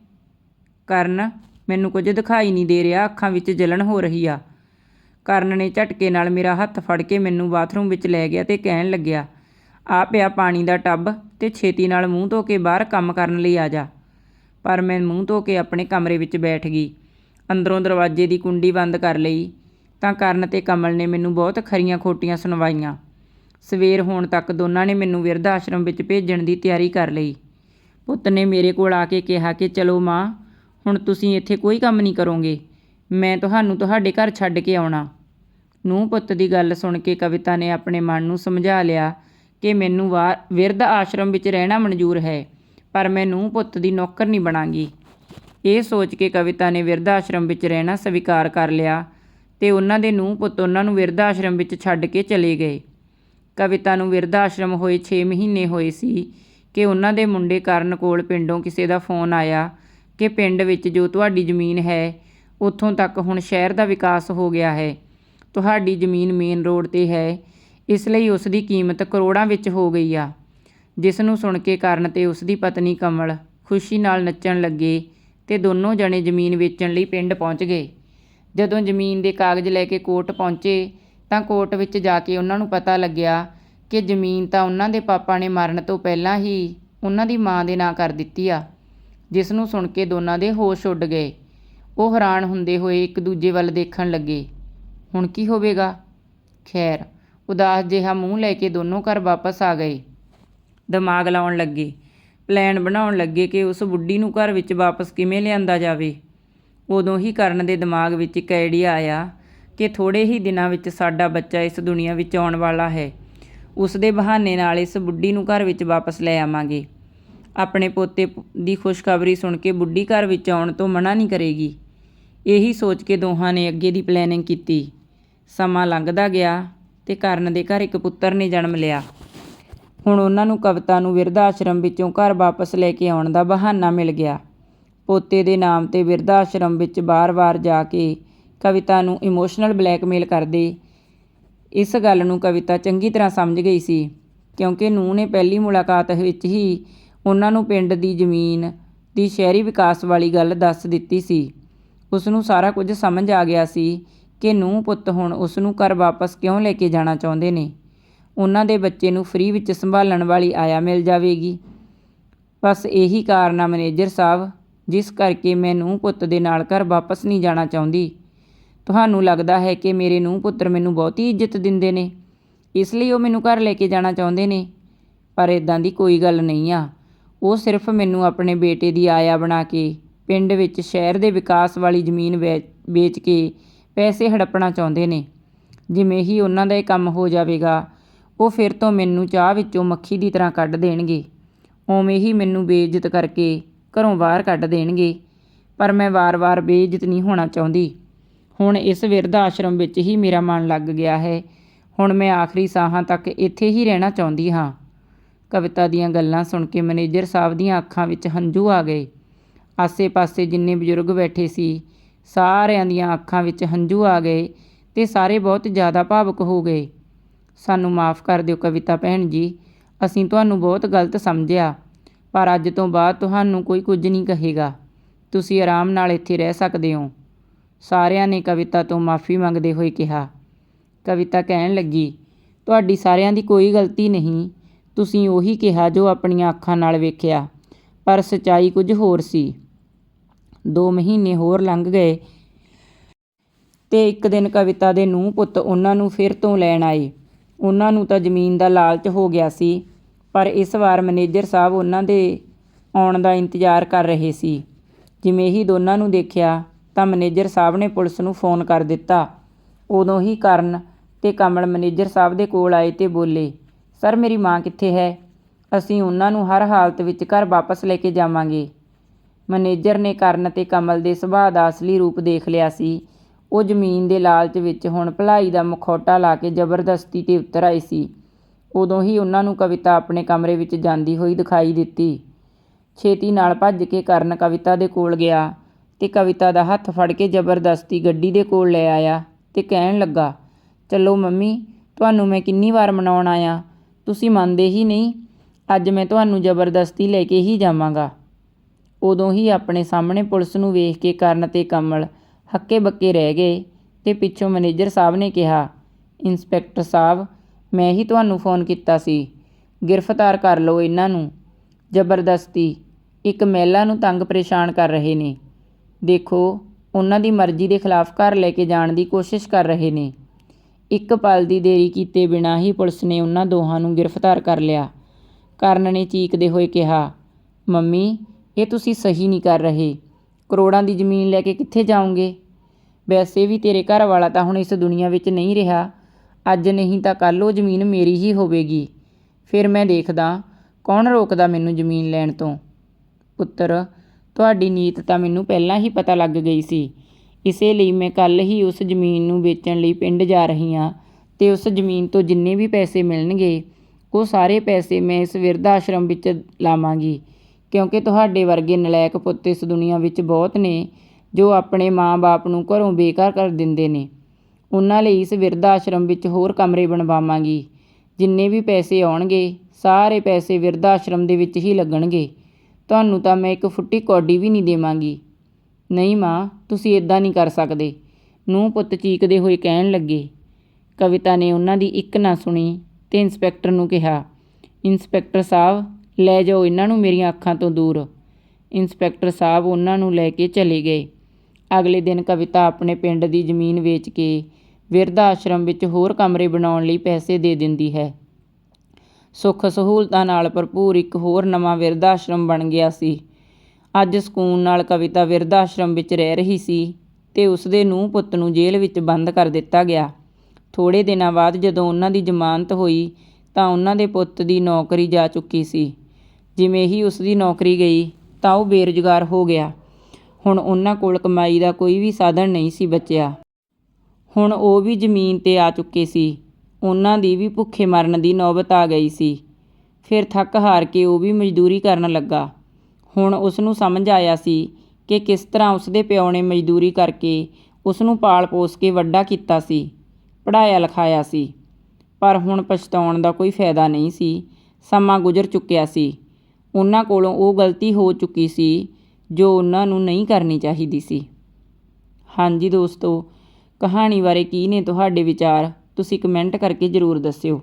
ਕਰਨ, ਮੈਨੂੰ ਕੁਝ ਦਿਖਾਈ ਨਹੀਂ ਦੇ ਰਿਹਾ। ਅੱਖਾਂ ਵਿੱਚ ਜਲਨ ਹੋ ਰਹੀ ਆ। ਕਰਨ ਨੇ ਝਟਕੇ ਨਾਲ ਮੇਰਾ ਹੱਥ ਫੜ ਕੇ ਮੈਨੂੰ ਬਾਥਰੂਮ ਵਿੱਚ ਲੈ ਗਿਆ ਤੇ ਕਹਿਣ ਲੱਗਿਆ ਆ ਪਿਆ ਪਾਣੀ ਦਾ ਟੱਬ ਤੇ ਛੇਤੀ ਨਾਲ ਮੂੰਹ ਧੋ ਕੇ ਬਾਹਰ ਕੰਮ ਕਰਨ ਲਈ ਆ ਜਾ। ਪਰ ਮੈਂ ਮੂੰਹ ਧੋ ਕੇ ਆਪਣੇ ਕਮਰੇ ਵਿੱਚ ਬੈਠ ਗਈ। ਅੰਦਰੋਂ ਦਰਵਾਜ਼ੇ ਦੀ ਕੁੰਡੀ ਬੰਦ ਕਰ ਲਈ। ਤਾਂ ਕਰਨ ਤੇ ਕਮਲ ਨੇ ਮੈਨੂੰ ਬਹੁਤ ਖਰੀਆਂ ਖੋਟੀਆਂ ਸੁਣਵਾਈਆਂ। ਸਵੇਰ ਹੋਣ ਤੱਕ ਦੋਨਾਂ ਨੇ ਮੈਨੂੰ ਵਿਰਧ ਆਸ਼ਰਮ ਵਿੱਚ ਭੇਜਣ ਦੀ ਤਿਆਰੀ ਕਰ ਲਈ। ਪੁੱਤ ਨੇ ਮੇਰੇ ਕੋਲ ਆ ਕੇ ਕਿਹਾ ਕਿ, ਚਲੋ ਮਾਂ, ਹੁਣ ਤੁਸੀਂ ਇੱਥੇ ਕੋਈ ਕੰਮ ਨਹੀਂ ਕਰੋਗੇ। ਮੈਂ ਤੁਹਾਨੂੰ ਤੁਹਾਡੇ ਘਰ ਛੱਡ ਕੇ ਆਉਣਾ। ਨੂੰਹ ਪੁੱਤ ਦੀ ਗੱਲ ਸੁਣ ਕੇ ਕਵਿਤਾ ਨੇ ਆਪਣੇ ਮਨ ਨੂੰ ਸਮਝਾ ਲਿਆ ਕਿ ਮੈਨੂੰ ਵਾ, ਵਿਰਧ ਆਸ਼ਰਮ ਵਿੱਚ ਰਹਿਣਾ ਮਨਜ਼ੂਰ ਹੈ, ਪਰ ਮੈਂ ਨੂੰਹ ਪੁੱਤ ਦੀ ਨੌਕਰ ਨਹੀਂ ਬਣਾਂਗੀ। ਇਹ ਸੋਚ ਕੇ ਕਵਿਤਾ ਨੇ ਵਿਰਧ ਆਸ਼ਰਮ ਵਿੱਚ ਰਹਿਣਾ ਸਵੀਕਾਰ ਕਰ ਲਿਆ ਤੇ ਉਹਨਾਂ ਦੇ ਨੂੰਹ ਪੁੱਤ ਉਹਨਾਂ ਨੂੰ ਵਿਰਧ ਆਸ਼ਰਮ ਵਿੱਚ ਛੱਡ ਕੇ ਚਲੇ ਗਏ। ਕਵਿਤਾ ਨੂੰ ਵਿਰਧ ਆਸ਼ਰਮ ਹੋਏ 6 ਮਹੀਨੇ ਹੋਏ ਸੀ ਕਿ ਉਹਨਾਂ ਦੇ ਮੁੰਡੇ ਕਰਨ ਕੋਲ ਪਿੰਡੋਂ ਕਿਸੇ ਦਾ ਫੋਨ ਆਇਆ ਕਿ ਪਿੰਡ ਵਿੱਚ ਜੋ ਤੁਹਾਡੀ ਜ਼ਮੀਨ ਹੈ, ਉੱਥੋਂ ਤੱਕ ਹੁਣ ਸ਼ਹਿਰ ਦਾ ਵਿਕਾਸ ਹੋ ਗਿਆ ਹੈ। ਤੁਹਾਡੀ ਜ਼ਮੀਨ ਮੇਨ ਰੋਡ ਤੇ ਹੈ ਇਸ ਲਈ ਉਸ ਦੀ ਕੀਮਤ ਕਰੋੜਾਂ ਵਿੱਚ ਹੋ ਗਈ ਆ। ਜਿਸ ਨੂੰ ਸੁਣ ਕੇ ਕਰਨ ਤੇ ਉਸ ਦੀ ਪਤਨੀ ਕਮਲ ਖੁਸ਼ੀ ਨਾਲ ਨੱਚਣ ਲੱਗੇ ਤੇ ਦੋਨੋਂ ਜਣੇ ਜ਼ਮੀਨ ਵੇਚਣ ਲਈ ਪਿੰਡ ਪਹੁੰਚ ਗਏ। ਜਦੋਂ ਜ਼ਮੀਨ ਦੇ ਕਾਗਜ਼ ਲੈ ਕੇ ਕੋਰਟ ਪਹੁੰਚੇ ਤਾਂ ਕੋਰਟ ਵਿੱਚ ਜਾ ਕੇ ਉਹਨਾਂ ਨੂੰ ਪਤਾ ਲੱਗਿਆ ਕਿ ਜ਼ਮੀਨ ਤਾਂ ਉਹਨਾਂ ਦੇ ਪਾਪਾ ਨੇ ਮਰਨ ਤੋਂ ਪਹਿਲਾਂ ਹੀ ਉਹਨਾਂ ਦੀ ਮਾਂ ਦੇ ਨਾਂ ਕਰ ਦਿੱਤੀ ਆ। ਜਿਸ ਨੂੰ ਸੁਣ ਕੇ ਦੋਨਾਂ ਦੇ ਹੋਸ਼ ਉੱਡ ਗਏ। ਉਹ ਹੈਰਾਨ ਹੁੰਦੇ ਹੋਏ ਇੱਕ ਦੂਜੇ ਵੱਲ ਦੇਖਣ ਲੱਗੇ। ਹੁਣ ਕੀ ਹੋਵੇਗਾ? ਖੈਰ ਉਦਾਸ ਜਿਹਾ ਮੂੰਹ ਲੈ ਕੇ ਦੋਨੋਂ ਘਰ ਵਾਪਸ ਆ ਗਏ। ਦਿਮਾਗ ਲਾਉਣ ਲੱਗੇ। ਪਲਾਨ ਬਣਾਉਣ ਲੱਗੇ ਕਿ ਉਸ ਬੁੱਢੀ ਨੂੰ ਘਰ ਵਿੱਚ ਵਾਪਸ ਕਿਵੇਂ ਲਿਆਂਦਾ ਜਾਵੇ। ਉਦੋਂ ਹੀ ਕਰਨ ਦੇ ਦਿਮਾਗ ਵਿੱਚ ਇੱਕ ਆਈਡੀਆ ਆਇਆ ਕਿ ਥੋੜੇ ਹੀ ਦਿਨਾਂ ਵਿੱਚ ਸਾਡਾ ਬੱਚਾ ਇਸ ਦੁਨੀਆ ਵਿੱਚ ਆਉਣ ਵਾਲਾ ਹੈ। ਉਸ ਦੇ ਬਹਾਨੇ ਨਾਲ ਇਸ ਬੁੱਢੀ ਨੂੰ ਘਰ ਵਿੱਚ ਵਾਪਸ ਲੈ ਆਵਾਂਗੇ। ਆਪਣੇ ਪੋਤੇ ਦੀ ਖੁਸ਼ਖਬਰੀ ਸੁਣ ਕੇ ਬੁੱਢੀ ਘਰ ਵਿੱਚ ਆਉਣ ਤੋਂ ਮਨਾ ਨਹੀਂ ਕਰੇਗੀ। ਇਹੀ ਸੋਚ ਕੇ ਦੋਹਾਂ ਨੇ ਅੱਗੇ ਦੀ ਪਲੈਨਿੰਗ ਕੀਤੀ। ਸਮਾਂ ਲੰਘਦਾ ਗਿਆ। ਤੇ ਕਰਨ ਦੇ ਘਰ ਇੱਕ ਪੁੱਤਰ ਨੇ ਜਨਮ ਲਿਆ। ਹੁਣ ਉਹਨਾਂ ਨੂੰ ਕਵਿਤਾ ਨੂੰ ਵਿਰਧ ਆਸ਼ਰਮ ਵਿੱਚੋਂ ਘਰ ਵਾਪਸ ਲੈ ਕੇ ਆਉਣ ਦਾ ਬਹਾਨਾ ਮਿਲ ਗਿਆ। ਪੋਤੇ ਦੇ ਨਾਮ ਤੇ ਵਿਰਧ ਆਸ਼ਰਮ ਵਿੱਚ ਬਾਰ-ਬਾਰ ਜਾ ਕੇ ਕਵਿਤਾ ਨੂੰ ਇਮੋਸ਼ਨਲ ਬਲੈਕਮੇਲ ਕਰਦੇ। ਇਸ ਗੱਲ ਨੂੰ ਕਵਿਤਾ ਚੰਗੀ ਤਰ੍ਹਾਂ ਸਮਝ ਗਈ ਸੀ, ਕਿਉਂਕਿ ਨੂੰਹ ਨੇ ਪਹਿਲੀ ਮੁਲਾਕਾਤ ਵਿੱਚ ਹੀ ਉਹਨਾਂ ਨੂੰ ਪਿੰਡ ਦੀ ਜ਼ਮੀਨ ਦੀ ਸ਼ਹਿਰੀ ਵਿਕਾਸ ਵਾਲੀ ਗੱਲ ਦੱਸ ਦਿੱਤੀ ਸੀ। ਉਸ ਨੂੰ ਸਾਰਾ ਕੁਝ ਸਮਝ ਆ ਗਿਆ ਸੀ ਕਿ ਨੂੰਹ ਪੁੱਤ ਹੁਣ ਉਸ ਨੂੰ ਘਰ ਵਾਪਸ ਕਿਉਂ ਲੈ ਕੇ ਜਾਣਾ ਚਾਹੁੰਦੇ ਨੇ? ਉਹਨਾਂ ਦੇ ਬੱਚੇ ਨੂੰ ਫ੍ਰੀ ਵਿੱਚ ਸੰਭਾਲਣ ਵਾਲੀ ਆਇਆ ਮਿਲ ਜਾਵੇਗੀ। ਬਸ ਇਹੀ ਕਾਰਨ ਆ ਮੈਨੇਜਰ ਸਾਹਿਬ, ਜਿਸ ਕਰਕੇ ਮੈਂ ਨੂੰਹ ਪੁੱਤ ਦੇ ਨਾਲ ਘਰ ਵਾਪਸ ਨਹੀਂ ਜਾਣਾ ਚਾਹੁੰਦੀ। ਤੁਹਾਨੂੰ ਲੱਗਦਾ ਹੈ ਕਿ ਮੇਰੇ ਨੂੰਹ ਪੁੱਤਰ ਮੈਨੂੰ ਬਹੁਤੀ ਇੱਜ਼ਤ ਦਿੰਦੇ ਨੇ, ਇਸ ਲਈ ਉਹ ਮੈਨੂੰ ਘਰ ਲੈ ਕੇ ਜਾਣਾ ਚਾਹੁੰਦੇ ਨੇ? ਪਰ ਇਦਾਂ ਦੀ ਕੋਈ ਗੱਲ ਨਹੀਂ ਆ। ਉਹ ਸਿਰਫ ਮੈਨੂੰ ਆਪਣੇ ਬੇਟੇ ਦੀ ਆਇਆ ਬਣਾ ਕੇ, ਪਿੰਡ ਵਿੱਚ ਸ਼ਹਿਰ ਦੇ ਵਿਕਾਸ ਵਾਲੀ ਜ਼ਮੀਨ ਵੇ- ਵੇਚ ਕੇ ਪੈਸੇ ਹੜੱਪਣਾ ਚਾਹੁੰਦੇ ਨੇ। ਜਿਵੇਂ ਹੀ ਉਹਨਾਂ ਦਾ ਇਹ ਕੰਮ ਹੋ ਜਾਵੇਗਾ, ਉਹ ਫਿਰ ਤੋਂ ਮੈਨੂੰ ਚਾਹ ਵਿੱਚੋਂ ਮੱਖੀ ਦੀ ਤਰ੍ਹਾਂ ਕੱਢ ਦੇਣਗੇ। ਉਵੇਂ ਹੀ ਮੈਨੂੰ ਬੇਇੱਜ਼ਤ ਕਰਕੇ ਘਰੋਂ ਬਾਹਰ ਕੱਢ ਦੇਣਗੇ। ਪਰ ਮੈਂ ਵਾਰ-ਵਾਰ ਬੇਇੱਜ਼ਤ ਨਹੀਂ ਹੋਣਾ ਚਾਹੁੰਦੀ। ਹੁਣ ਇਸ ਵਿਰਧ ਆਸ਼ਰਮ ਵਿੱਚ ਹੀ ਮੇਰਾ ਮਨ ਲੱਗ ਗਿਆ ਹੈ। ਹੁਣ ਮੈਂ ਆਖਰੀ ਸਾਹਾਂ ਤੱਕ ਇੱਥੇ ਹੀ ਰਹਿਣਾ ਚਾਹੁੰਦੀ ਹਾਂ। ਕਵਿਤਾ ਦੀਆਂ ਗੱਲਾਂ ਸੁਣ ਕੇ ਮੈਨੇਜਰ ਸਾਹਿਬ ਦੀਆਂ ਅੱਖਾਂ ਵਿੱਚ ਹੰਝੂ ਆ ਗਏ। ਆਸੇ-ਪਾਸੇ ਜਿੰਨੇ ਬਜ਼ੁਰਗ ਬੈਠੇ ਸੀ ਸਾਰਿਆਂ ਦੀਆਂ ਅੱਖਾਂ ਵਿੱਚ ਹੰਝੂ ਆ ਗਏ ਤੇ ਸਾਰੇ ਬਹੁਤ ਜ਼ਿਆਦਾ ਭਾਵੁਕ ਹੋ ਗਏ। ਸਾਨੂੰ ਮਾਫ ਕਰ ਦਿਓ ਕਵਿਤਾ ਭੈਣ ਜੀ, ਅਸੀਂ ਤੁਹਾਨੂੰ ਬਹੁਤ ਗਲਤ ਸਮਝਿਆ, ਪਰ ਅੱਜ ਤੋਂ ਬਾਅਦ ਤੁਹਾਨੂੰ ਕੋਈ ਕੁਝ ਨਹੀਂ ਕਹੇਗਾ। ਤੁਸੀਂ ਆਰਾਮ ਨਾਲ ਇੱਥੇ ਰਹਿ ਸਕਦੇ ਹੋ। ਸਾਰਿਆਂ ਨੇ ਕਵਿਤਾ ਤੋਂ ਮਾਫੀ ਮੰਗਦੇ ਹੋਏ ਕਿਹਾ। ਕਵਿਤਾ ਕਹਿਣ ਲੱਗੀ, ਤੁਹਾਡੀ ਸਾਰਿਆਂ ਦੀ ਕੋਈ ਗਲਤੀ ਨਹੀਂ, ਤੁਸੀਂ ਉਹੀ ਕਿਹਾ ਜੋ ਆਪਣੀਆਂ ਅੱਖਾਂ ਨਾਲ ਵੇਖਿਆ, ਪਰ ਸਚਾਈ ਕੁਝ ਹੋਰ ਸੀ। 2 ਮਹੀਨੇ ਹੋਰ ਲੰਘ ਗਏ ਤੇ ਇੱਕ ਦਿਨ ਕਵਿਤਾ ਦੇ ਨੂੰਹ ਪੁੱਤ ਉਹਨਾਂ ਨੂੰ ਫਿਰ ਤੋਂ ਲੈਣ ਆਏ। ਉਹਨਾਂ ਨੂੰ ਤਾਂ ਜ਼ਮੀਨ ਦਾ ਲਾਲਚ ਹੋ ਗਿਆ ਸੀ, ਪਰ ਇਸ ਵਾਰ ਮੈਨੇਜਰ ਸਾਹਿਬ ਉਹਨਾਂ ਦੇ ਆਉਣ ਦਾ ਇੰਤਜ਼ਾਰ ਕਰ ਰਹੇ ਸੀ। ਜਿਵੇਂ ਹੀ ਦੋਨਾਂ ਨੂੰ ਦੇਖਿਆ ਤਾਂ ਮੈਨੇਜਰ ਸਾਹਿਬ ਨੇ ਪੁਲਿਸ ਨੂੰ ਫੋਨ ਕਰ ਦਿੱਤਾ। ਉਦੋਂ ਹੀ ਕਰਨ ਤੇ ਕਮਲ ਮੈਨੇਜਰ ਸਾਹਿਬ ਦੇ ਕੋਲ ਆਏ ਤੇ ਬੋਲੇ, ਸਰ, ਮੇਰੀ ਮਾਂ ਕਿੱਥੇ ਹੈ? ਅਸੀਂ ਉਹਨਾਂ ਨੂੰ ਹਰ ਹਾਲਤ ਵਿੱਚ ਘਰ ਵਾਪਸ ਲੈ ਕੇ ਜਾਵਾਂਗੇ। ਮੈਨੇਜਰ ਨੇ ਕਰਨ ਤੇ ਕਮਲ ਦੇ ਸੁਭਾਅ ਦਾ ਅਸਲੀ ਰੂਪ ਦੇਖ ਲਿਆ ਸੀ। ਉਹ ਜ਼ਮੀਨ ਦੇ ਲਾਲਚ ਵਿੱਚ ਹੁਣ ਭਲਾਈ ਦਾ ਮੁਖੌਟਾ ਲਾ ਕੇ ਜ਼ਬਰਦਸਤੀ ਤੇ ਉਤਰ ਆਏ ਸੀ। ਉਦੋਂ ਹੀ ਉਹਨਾਂ ਨੂੰ ਕਵਿਤਾ ਆਪਣੇ ਕਮਰੇ ਵਿੱਚ ਜਾਂਦੀ ਹੋਈ ਦਿਖਾਈ ਦਿੱਤੀ। ਛੇਤੀ ਨਾਲ ਭੱਜ ਕੇ ਕਰਨ ਕਵਿਤਾ ਦੇ ਕੋਲ ਗਿਆ ਤੇ ਕਵਿਤਾ ਦਾ ਹੱਥ ਫੜ ਕੇ ਜ਼ਬਰਦਸਤੀ ਗੱਡੀ ਦੇ ਕੋਲ ਲੈ ਆਇਆ ਤੇ ਕਹਿਣ ਲੱਗਾ, ਚਲੋ ਮੰਮੀ, ਤੁਹਾਨੂੰ ਮੈਂ ਕਿੰਨੀ ਵਾਰ ਮਨਾਉਣ ਆਇਆ। ਤੁਸੀਂ ਮੰਨਦੇ ਹੀ ਨਹੀਂ। ਅੱਜ ਮੈਂ ਤੁਹਾਨੂੰ ਜ਼ਬਰਦਸਤੀ ਲੈ ਕੇ ਹੀ ਜਾਵਾਂਗਾ। ਉਦੋਂ ਹੀ ਆਪਣੇ ਸਾਹਮਣੇ ਪੁਲਿਸ ਨੂੰ ਵੇਖ ਕੇ ਕਰਨ ਤੇ ਕਮਲ ਹੱਕੇ ਬੱਕੇ ਰਹਿ ਗਏ ਤੇ ਪਿੱਛੋਂ ਮੈਨੇਜਰ ਸਾਹਿਬ ਨੇ ਕਿਹਾ, ਇੰਸਪੈਕਟਰ ਸਾਹਿਬ, ਮੈਂ ਹੀ ਤੁਹਾਨੂੰ ਫੋਨ ਕੀਤਾ ਸੀ। ਗ੍ਰਿਫਤਾਰ ਕਰ ਲਓ ਇਹਨਾਂ ਨੂੰ। ਜ਼ਬਰਦਸਤੀ, ਇੱਕ ਮਹਿਲਾ ਨੂੰ ਤੰਗ ਪਰੇਸ਼ਾਨ ਕਰ ਰਹੇ ਨੇ। ਦੇਖੋ, ਉਹਨਾਂ ਦੀ ਮਰਜ਼ੀ ਦੇ ਖਿਲਾਫ ਘਰ ਲੈ ਕੇ ਜਾਣ ਦੀ ਕੋਸ਼ਿਸ਼ ਕਰ ਰਹੇ ਨੇ। ਇੱਕ ਪਲ ਦੀ ਦੇਰੀ ਕੀਤੇ ਬਿਨਾਂ ਹੀ ਪੁਲਿਸ ਨੇ ਉਹਨਾਂ ਦੋਹਾਂ ਨੂੰ ਗ੍ਰਿਫਤਾਰ ਕਰ ਲਿਆ। ਕਰਨ ਨੇ ਚੀਕਦੇ ਹੋਏ ਕਿਹਾ, ਮੰਮੀ ਇਹ ਤੁਸੀਂ ਸਹੀ ਨਹੀਂ ਕਰ ਰਹੇ। ਕਰੋੜਾਂ ਦੀ ਜ਼ਮੀਨ ਲੈ ਕੇ ਕਿੱਥੇ ਜਾਓਗੇ? ਵੈਸੇ ਵੀ ਤੇਰੇ ਘਰ ਵਾਲਾ ਤਾਂ ਹੁਣ ਇਸ ਦੁਨੀਆ ਵਿੱਚ ਨਹੀਂ ਰਿਹਾ। ਅੱਜ ਨਹੀਂ ਤਾਂ ਕੱਲ੍ਹ ਉਹ ਜ਼ਮੀਨ ਮੇਰੀ ਹੀ ਹੋਵੇਗੀ। ਫਿਰ ਮੈਂ ਦੇਖਦਾ, ਕੌਣ ਰੋਕਦਾ ਮੈਨੂੰ ਜ਼ਮੀਨ ਲੈਣ ਤੋਂ? ਪੁੱਤਰ, ਤੁਹਾਡੀ ਨੀਤ ਤਾਂ ਮੈਨੂੰ ਪਹਿਲਾਂ ਹੀ ਪਤਾ ਲੱਗ ਗਈ ਸੀ। ਇਸੇ ਲਈ ਮੈਂ ਕੱਲ ਹੀ ਉਸ ਜ਼ਮੀਨ ਨੂੰ ਵੇਚਣ ਲਈ ਪਿੰਡ ਜਾ ਰਹੀ ਹਾਂ ਤੇ ਉਸ ਜ਼ਮੀਨ ਤੋਂ ਜਿੰਨੇ ਵੀ ਪੈਸੇ ਮਿਲਣਗੇ, ਉਹ ਸਾਰੇ ਪੈਸੇ ਮੈਂ ਇਸ ਵਿਰਧ ਆਸ਼ਰਮ ਵਿੱਚ ਲਾਵਾਂਗੀ। ਕਿਉਂਕਿ ਤੁਹਾਡੇ ਵਰਗੇ ਨਲਾਇਕ ਪੁੱਤ ਇਸ ਦੁਨੀਆ ਵਿੱਚ ਬਹੁਤ ਨੇ, ਜੋ ਆਪਣੇ ਮਾਂ-ਬਾਪ ਨੂੰ ਘਰੋਂ ਬੇਘਰ ਕਰ ਦਿੰਦੇ ਨੇ। ਉਹਨਾਂ ਲਈ ਇਸ ਵਿਰਧ ਆਸ਼ਰਮ ਵਿੱਚ ਹੋਰ ਕਮਰੇ ਬਣਵਾਵਾਂਗੀ। ਜਿੰਨੇ ਵੀ ਪੈਸੇ ਆਉਣਗੇ, ਸਾਰੇ ਪੈਸੇ ਵਿਰਧ ਆਸ਼ਰਮ ਦੇ ਵਿੱਚ ਹੀ ਲੱਗਣਗੇ। ਤੁਹਾਨੂੰ ਤਾਂ ਮੈਂ ਇੱਕ ਫੁੱਟੀ ਕੌਡੀ ਵੀ ਨਹੀਂ ਦੇਵਾਂਗੀ। ਨਹੀਂ ਮਾਂ, ਤੁਸੀਂ ਇਦਾਂ ਨਹੀਂ ਕਰ ਸਕਦੇ। ਨੂੰ ਪੁੱਤ ਚੀਕਦੇ ਹੋਏ ਕਹਿਣ ਲੱਗੇ। ਕਵਿਤਾ ਨੇ ਉਹਨਾਂ ਦੀ ਇੱਕ ਨਾ ਸੁਣੀ ਤੇ ਇੰਸਪੈਕਟਰ ਨੂੰ ਕਿਹਾ, ਇੰਸਪੈਕਟਰ ਸਾਹਿਬ ਲੈ ਜਾਓ, ਇਹਨਾਂ ਨੂੰ ਮੇਰੀਆਂ ਅੱਖਾਂ ਤੋਂ ਦੂਰ। ਇੰਸਪੈਕਟਰ ਸਾਹਿਬ ਉਹਨਾਂ ਨੂੰ ਲੈ ਕੇ ਚਲੇ ਗਏ। ਅਗਲੇ ਦਿਨ ਕਵਿਤਾ ਆਪਣੇ ਪਿੰਡ ਦੀ ਜ਼ਮੀਨ ਵੇਚ ਕੇ ਵਿਰਧ ਆਸ਼ਰਮ ਵਿੱਚ ਹੋਰ ਕਮਰੇ ਬਣਾਉਣ ਲਈ ਪੈਸੇ ਦੇ ਦਿੰਦੀ ਹੈ। ਸੁੱਖ ਸਹੂਲਤਾਂ ਨਾਲ ਭਰਪੂਰ ਇੱਕ ਹੋਰ ਨਵਾਂ ਵਿਰਧ ਆਸ਼ਰਮ ਬਣ ਗਿਆ ਸੀ। ਅੱਜ ਸਕੂਨ ਨਾਲ ਕਵਿਤਾ ਵਿਰਧ ਆਸ਼ਰਮ ਵਿੱਚ ਰਹਿ ਰਹੀ ਸੀ ਤੇ ਉਸਦੇ ਨੂੰਹ ਪੁੱਤ ਨੂੰ ਜੇਲ੍ਹ ਵਿੱਚ ਬੰਦ ਕਰ ਦਿੱਤਾ ਗਿਆ। ਥੋੜੇ ਦਿਨਾਂ ਬਾਅਦ ਜਦੋਂ ਉਹਨਾਂ ਦੀ ਜ਼ਮਾਨਤ ਹੋਈ ਤਾਂ ਉਹਨਾਂ ਦੇ ਪੁੱਤ ਦੀ ਨੌਕਰੀ ਜਾ ਚੁੱਕੀ ਸੀ। ਜਿਵੇਂ ਹੀ ਉਸ ਦੀ ਨੌਕਰੀ ਗਈ ਤਾਂ ਉਹ ਬੇਰੁਜ਼ਗਾਰ ਹੋ ਗਿਆ। ਹੁਣ ਉਹਨਾਂ ਕੋਲ ਕਮਾਈ ਦਾ ਕੋਈ ਵੀ ਸਾਧਨ ਨਹੀਂ ਸੀ ਬਚਿਆ। ਹੁਣ ਉਹ ਵੀ ਜ਼ਮੀਨ ਤੇ ਆ ਚੁੱਕੇ ਸੀ। ਉਹਨਾਂ ਦੀ ਵੀ ਭੁੱਖੇ ਮਰਨ ਦੀ ਨੌਬਤ ਆ ਗਈ ਸੀ। ਫਿਰ ਥੱਕ ਹਾਰ ਕੇ ਉਹ ਵੀ ਮਜ਼ਦੂਰੀ ਕਰਨ ਲੱਗਾ। ਹੁਣ ਉਸ ਨੂੰ ਸਮਝ ਆਇਆ ਸੀ ਕਿ ਕਿਸ ਤਰ੍ਹਾਂ ਉਸ ਦੇ ਪਿਓ ਨੇ ਮਜ਼ਦੂਰੀ ਕਰਕੇ ਉਸ ਨੂੰ ਪਾਲ ਪੋਸ ਕੇ ਵੱਡਾ ਕੀਤਾ ਸੀ, ਪੜ੍ਹਾਇਆ ਲਿਖਾਇਆ ਸੀ। ਪਰ ਹੁਣ ਪਛਤਾਉਣ ਦਾ ਕੋਈ ਫਾਇਦਾ ਨਹੀਂ ਸੀ। ਸਮਾਂ ਗੁਜ਼ਰ ਚੁੱਕਿਆ ਸੀ। ਉਹਨਾਂ ਕੋਲੋਂ ਉਹ ਗਲਤੀ ਹੋ ਚੁੱਕੀ ਸੀ ਜੋ ਉਹਨਾਂ ਨੂੰ ਨਹੀਂ ਕਰਨੀ ਚਾਹੀਦੀ ਸੀ। ਹਾਂਜੀ ਦੋਸਤੋ, ਕਹਾਣੀ ਬਾਰੇ ਕੀ ਨੇ ਤੁਹਾਡੇ ਵਿਚਾਰ? ਤੁਸੀਂ ਕਮੈਂਟ ਕਰਕੇ ਜ਼ਰੂਰ ਦੱਸਿਓ।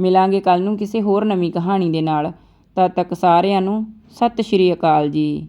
ਮਿਲਾਂਗੇ ਕੱਲ ਨੂੰ ਕਿਸੇ ਹੋਰ ਨਵੀਂ ਕਹਾਣੀ ਦੇ ਨਾਲ। ਤਦ ਤੱਕ ਸਾਰਿਆਂ ਨੂੰ ਸਤਿ ਸ਼੍ਰੀ ਅਕਾਲ ਜੀ।